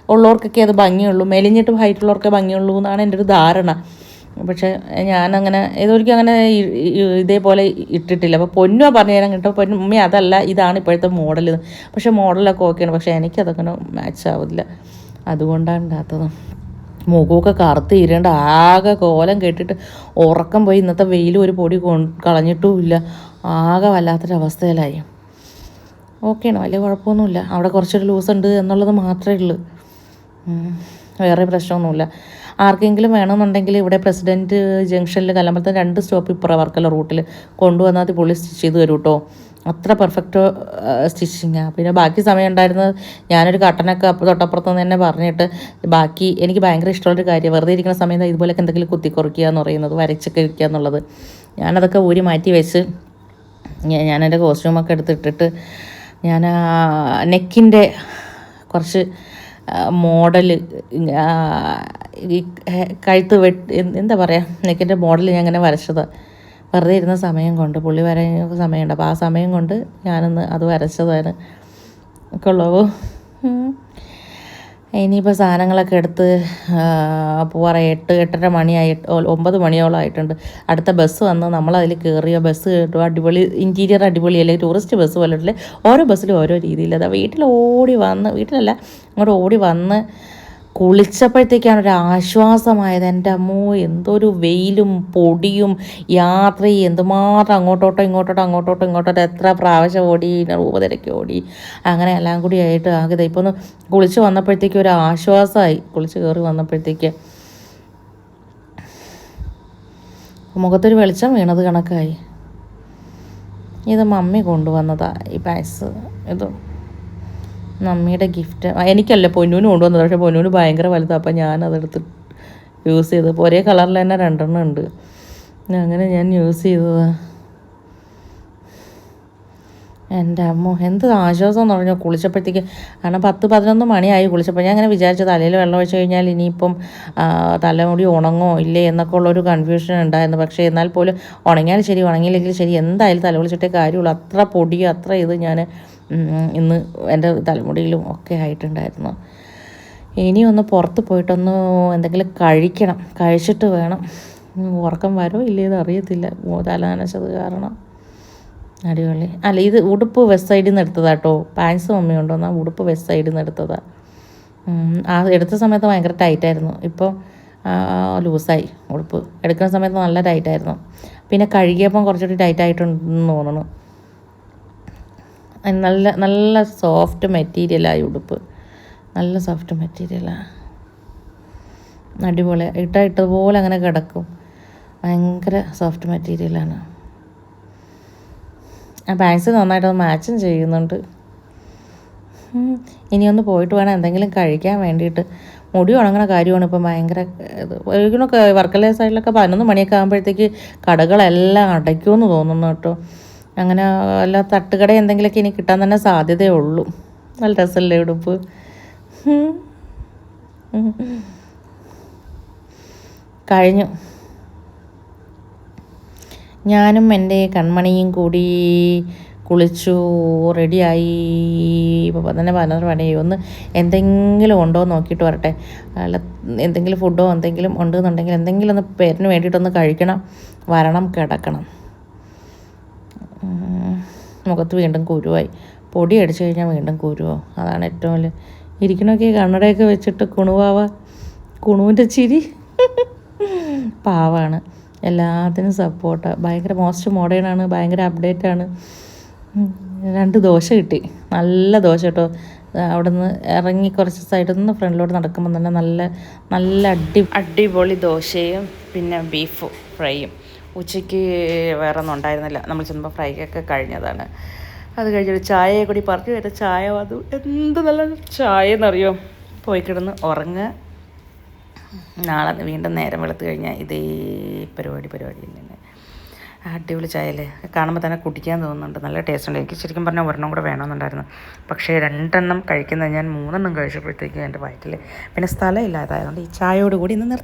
ഉള്ളവർക്കൊക്കെ അത് ഭംഗിയുള്ളൂ. മെലിഞ്ഞിട്ട് ഹൈറ്റ് ഉള്ളവർക്കേ ഭംഗിയുള്ളൂ എന്നാണ് എന്റെ ഒരു ധാരണ. പക്ഷേ ഞാനങ്ങനെ ഏതൊരിക്കും അങ്ങനെ ഇതേപോലെ ഇട്ടിട്ടില്ല. അപ്പോൾ പൊന്നോ പറഞ്ഞു തരാൻ കിട്ടും. പൊന്നു ഉമ്മ അതല്ല ഇതാണ് ഇപ്പോഴത്തെ മോഡൽ പക്ഷേ മോഡലൊക്കെ ഓക്കെയാണ് പക്ഷേ എനിക്കതങ്ങനെ മാച്ച് ആവില്ല അതുകൊണ്ടാണ് ഉണ്ടാത്തത് മുഖമൊക്കെ കറുത്ത് ഇരേണ്ട ആകെ കോലം കെട്ടിട്ട് ഉറക്കം പോയി. ഇന്നത്തെ വെയിൽ ഒരു പൊടി കളഞ്ഞിട്ടുമില്ല ആകെ വല്ലാത്തൊരവസ്ഥയിലായി. ഓക്കെയാണ് വലിയ കുഴപ്പമൊന്നുമില്ല. അവിടെ കുറച്ചൊരു ലൂസ് ഉണ്ട് എന്നുള്ളത് മാത്രമേ ഉള്ളൂ. വേറെ പ്രശ്നമൊന്നുമില്ല. ആർക്കെങ്കിലും വേണമെന്നുണ്ടെങ്കിൽ ഇവിടെ പ്രസിഡന്റ് ജംഗ്ഷനിൽ കല്ലമ്പലത്തെ രണ്ട് സ്റ്റോപ്പ് ഇപ്പുറം വർക്കല റൂട്ടിൽ കൊണ്ടുവന്നാൽ പുള്ളി സ്റ്റിച്ച് ചെയ്ത് തരും കേട്ടോ. അത്ര പെർഫെക്റ്റ് സ്റ്റിച്ചിങ്ങാണ് പിന്നെ ബാക്കി സമയം ഉണ്ടായിരുന്നത് ഞാനൊരു കട്ടനൊക്കെ തൊട്ടപ്പുറത്ത് നിന്ന് തന്നെ പറഞ്ഞിട്ട് ബാക്കി എനിക്ക് ഭയങ്കര ഇഷ്ടമുള്ളൊരു കാര്യം വെറുതെ ഇരിക്കുന്ന സമയത്ത് ഇതുപോലെയൊക്കെ എന്തെങ്കിലും കുത്തി കുറയ്ക്കുക എന്ന് പറയുന്നത് വരച്ചൊക്കെ ഇരിക്കുക എന്നുള്ളത്. ഞാനതൊക്കെ ഊരി മാറ്റി വെച്ച് ഞാൻ കോസ്റ്റ്യൂമൊക്കെ എടുത്തിട്ടിട്ട് ഞാൻ നെക്കിന്റെ കുറച്ച് മോഡൽ ഈ കഴുത്ത് വെട്ട് എന്താ പറയുക നെക്കിന്റെ മോഡൽ ഞാൻ ഇങ്ങനെ വരച്ചത്. വെറുതെ ഇരുന്ന സമയം കൊണ്ട് പുള്ളി വരാൻ സമയമുണ്ട്. അപ്പോൾ ആ സമയം കൊണ്ട് ഞാനൊന്ന് അത് വരച്ചതാണ്. ഒക്കെ ഉം. ഇനിയിപ്പോൾ സാധനങ്ങളൊക്കെ എടുത്ത് പോവാറ എട്ട് എട്ടര മണിയായി ഒമ്പത് മണിയോളം ആയിട്ടുണ്ട്. അടുത്ത ബസ് വന്ന് നമ്മളതിൽ കയറിയ ബസ് കേട്ടു അടിപൊളി ഇന്റീരിയർ അടിപൊളിയല്ലേ ടൂറിസ്റ്റ് ബസ് പോലെ ഓരോ ബസ്സിലും ഓരോ രീതിയിൽ. അതാ വീട്ടിൽ ഓടി വന്ന് വീട്ടിലല്ല അങ്ങോട്ട് ഓടി വന്ന് കുളിച്ചപ്പോഴത്തേക്കാണ് ഒരു ആശ്വാസമായത്. എന്റെ അമ്മോ എന്തൊരു വെയിലും പൊടിയും യാത്രയും എന്തുമാത്രം അങ്ങോട്ടോട്ടോ ഇങ്ങോട്ടോട്ടോ അങ്ങോട്ടോട്ടോ ഇങ്ങോട്ടോട്ടോ എത്ര പ്രാവശ്യം ഓടി രൂപതരയ്ക്ക് ഓടി അങ്ങനെ എല്ലാം കൂടി ആയിട്ട് ആകെ ഇപ്പോൾ ഒന്ന് കുളിച്ച് വന്നപ്പോഴത്തേക്ക് ഒരു ആശ്വാസമായി. കുളിച്ച് കയറി വന്നപ്പോഴത്തേക്ക് മുഖത്തൊരു വെളിച്ചം വീണത് കണക്കായി. ഇത് മമ്മി കൊണ്ടുവന്നതാ ഈ പായസ്. ഇത് മമ്മിയുടെ ഗിഫ്റ്റ് എനിക്കല്ല പൊന്നൂന് കൊണ്ടുവന്നത്. പക്ഷേ പൊന്നൂന് ഭയങ്കര വലുതാണ് അപ്പം ഞാനതെടുത്ത് യൂസ് ചെയ്ത്. അപ്പോൾ ഒരേ കളറിൽ തന്നെ രണ്ടെണ്ണം ഉണ്ട്. അങ്ങനെ ഞാൻ യൂസ് ചെയ്തതാണ് എന്റെ അമ്മ എന്ത് ആശ്വാസം എന്ന് പറഞ്ഞാൽ കുളിച്ചപ്പോഴത്തേക്ക്. കാരണം പത്ത് പതിനൊന്ന് മണിയായി കുളിച്ചപ്പോൾ ഞാൻ അങ്ങനെ വിചാരിച്ചു തലയിൽ വെള്ളം വെച്ച് കഴിഞ്ഞാൽ ഇനിയിപ്പം തലമുടി ഉണങ്ങോ ഇല്ലേ എന്നൊക്കെ ഉള്ളൊരു കൺഫ്യൂഷൻ ഉണ്ടായിരുന്നു. പക്ഷേ എന്നാൽ പോലും ഉണങ്ങിയാൽ ശരി ഉണങ്ങിയില്ലെങ്കിൽ ശരി എന്തായാലും തല കുളിച്ചിട്ടേ കാര്യമുള്ളൂ. അത്ര പൊടിയോ അത്ര ഇത് ഞാൻ ഇന്ന് എന്റെ തലമുടിയിലും ഒക്കെ ആയിട്ടുണ്ടായിരുന്നു. ഇനി ഒന്ന് പുറത്ത് പോയിട്ടൊന്ന് എന്തെങ്കിലും കഴിക്കണം. കഴിച്ചിട്ട് വേണം. ഉറക്കം വരോ ഇല്ലേ അറിയത്തില്ല. തലാനശത് കാരണം. അടിപൊളി. അല്ല ഇത് ഉടുപ്പ് വെസ്റ്റ് സൈഡിൽ നിന്ന് എടുത്തതാ കേട്ടോ. പാൻസ് മമ്മിയുണ്ടോ എന്നാൽ ഉടുപ്പ് വെസ്റ്റ് സൈഡിൽ നിന്ന് എടുത്തതാ. ആ എടുത്ത സമയത്ത് ഭയങ്കര ടൈറ്റായിരുന്നു. ഇപ്പോൾ ലൂസായി ഉടുപ്പ്. എടുക്കുന്ന സമയത്ത് നല്ല ടൈറ്റായിരുന്നു. പിന്നെ കഴുകിയപ്പം കുറച്ചുകൂടി ടൈറ്റായിട്ടുണ്ടെന്ന് തോന്നുന്നു. നല്ല നല്ല സോഫ്റ്റ് മെറ്റീരിയലായി ഉടുപ്പ്. നല്ല സോഫ്റ്റ് മെറ്റീരിയലാണ് അടിപൊളി. ഇട്ട ഇട്ടതുപോലെ അങ്ങനെ കിടക്കും. ഭയങ്കര സോഫ്റ്റ് മെറ്റീരിയലാണ് ആ പാൻസ് നന്നായിട്ടൊന്ന് മാച്ചും ചെയ്യുന്നുണ്ട്. ഇനിയൊന്ന് പോയിട്ട് വേണം എന്തെങ്കിലും കഴിക്കാൻ വേണ്ടിയിട്ട്. മുടി ഉണങ്ങണ കാര്യമാണ് ഇപ്പം ഭയങ്കര ഒരിക്കലൊക്കെ വർക്കല സൈഡിലൊക്കെ പതിനൊന്ന് മണിയൊക്കെ ആകുമ്പോഴത്തേക്ക് കടകളെല്ലാം അടയ്ക്കുമെന്ന് തോന്നുന്നു കേട്ടോ. അങ്ങനെ വല്ല തട്ടുകട എന്തെങ്കിലുമൊക്കെ ഇനി കിട്ടാൻ തന്നെ സാധ്യതയേ ഉള്ളൂ. നല്ല രസമല്ലേ ഉടുപ്പ്. കഴിഞ്ഞു. ഞാനും എന്റെ കൺമണിയും കൂടി കുളിച്ചു റെഡിയായി. ഇപ്പോൾ തന്നെ പതിനൊന്നര മണിയായി ഒന്ന് എന്തെങ്കിലും ഉണ്ടോ നോക്കിയിട്ട് വരട്ടെ. അല്ല എന്തെങ്കിലും ഫുഡോ എന്തെങ്കിലും ഉണ്ടെന്നുണ്ടെങ്കിൽ എന്തെങ്കിലും ഒന്ന് പേരിന് വേണ്ടിയിട്ടൊന്ന് കഴിക്കണം. വരണം കിടക്കണം. മുഖത്ത് വീണ്ടും കുരുവായി. പൊടി അടിച്ചു കഴിഞ്ഞാൽ വീണ്ടും കുരുവോ? അതാണ് ഏറ്റവും വലിയ ഇരിക്കണൊക്കെ കണ്ണടയൊക്കെ വെച്ചിട്ട് കുണുവാവ. കുണുവിന്റെ ചിരി. പാവാണ്. എല്ലാത്തിനും സപ്പോർട്ടാണ് ഭയങ്കര മോസ്റ്റ് മോഡേൺ ആണ് ഭയങ്കര അപ്ഡേറ്റ് ആണ് രണ്ട് ദോശ കിട്ടി. നല്ല ദോശ കേട്ടോ. അവിടെ നിന്ന് ഇറങ്ങി കുറച്ച് സൈഡിൽ നിന്ന് ഫ്രണ്ടിലോട്ട് നടക്കുമ്പോൾ തന്നെ നല്ല നല്ല അടി അടിപൊളി ദോശയും പിന്നെ ബീഫ് ഫ്രൈയും. ഉച്ചയ്ക്ക് വേറെ ഒന്നും ഉണ്ടായിരുന്നില്ല. നമ്മൾ ചെന്നപ്പോൾ ഫ്രൈ ഒക്കെ കഴിഞ്ഞതാണ്. അത് കഴിഞ്ഞൊരു ചായയെ കൂടി പറഞ്ഞു. വരുന്ന ചായ വന്നു. എന്ത് നല്ല ചായ എന്നറിയോ? പോയി കിടന്ന് ഉറങ്ങുക നാളെ വീണ്ടും നേരം വെളുത്ത് കഴിഞ്ഞാൽ ഇതേ പരിപാടി പരിപാടി തന്നെ അടിപൊളി ചായല്ലേ കാണുമ്പോൾ തന്നെ കുടിക്കാൻ തോന്നുന്നുണ്ട്. നല്ല ടേസ്റ്റ് ഉണ്ട്. എനിക്ക് ശരിക്കും പറഞ്ഞാൽ ഒരെണ്ണം കൂടെ വേണമെന്നുണ്ടായിരുന്നു. പക്ഷേ രണ്ടെണ്ണം കഴിക്കുന്നത് ഞാൻ മൂന്നെണ്ണം കഴിച്ചപ്പോഴത്തേക്കും എന്റെ വയറ്റിൽ പിന്നെ സ്ഥലമില്ലാതായതുകൊണ്ട് ഈ ചായയോട് കൂടി ഇന്ന് നിർത്തി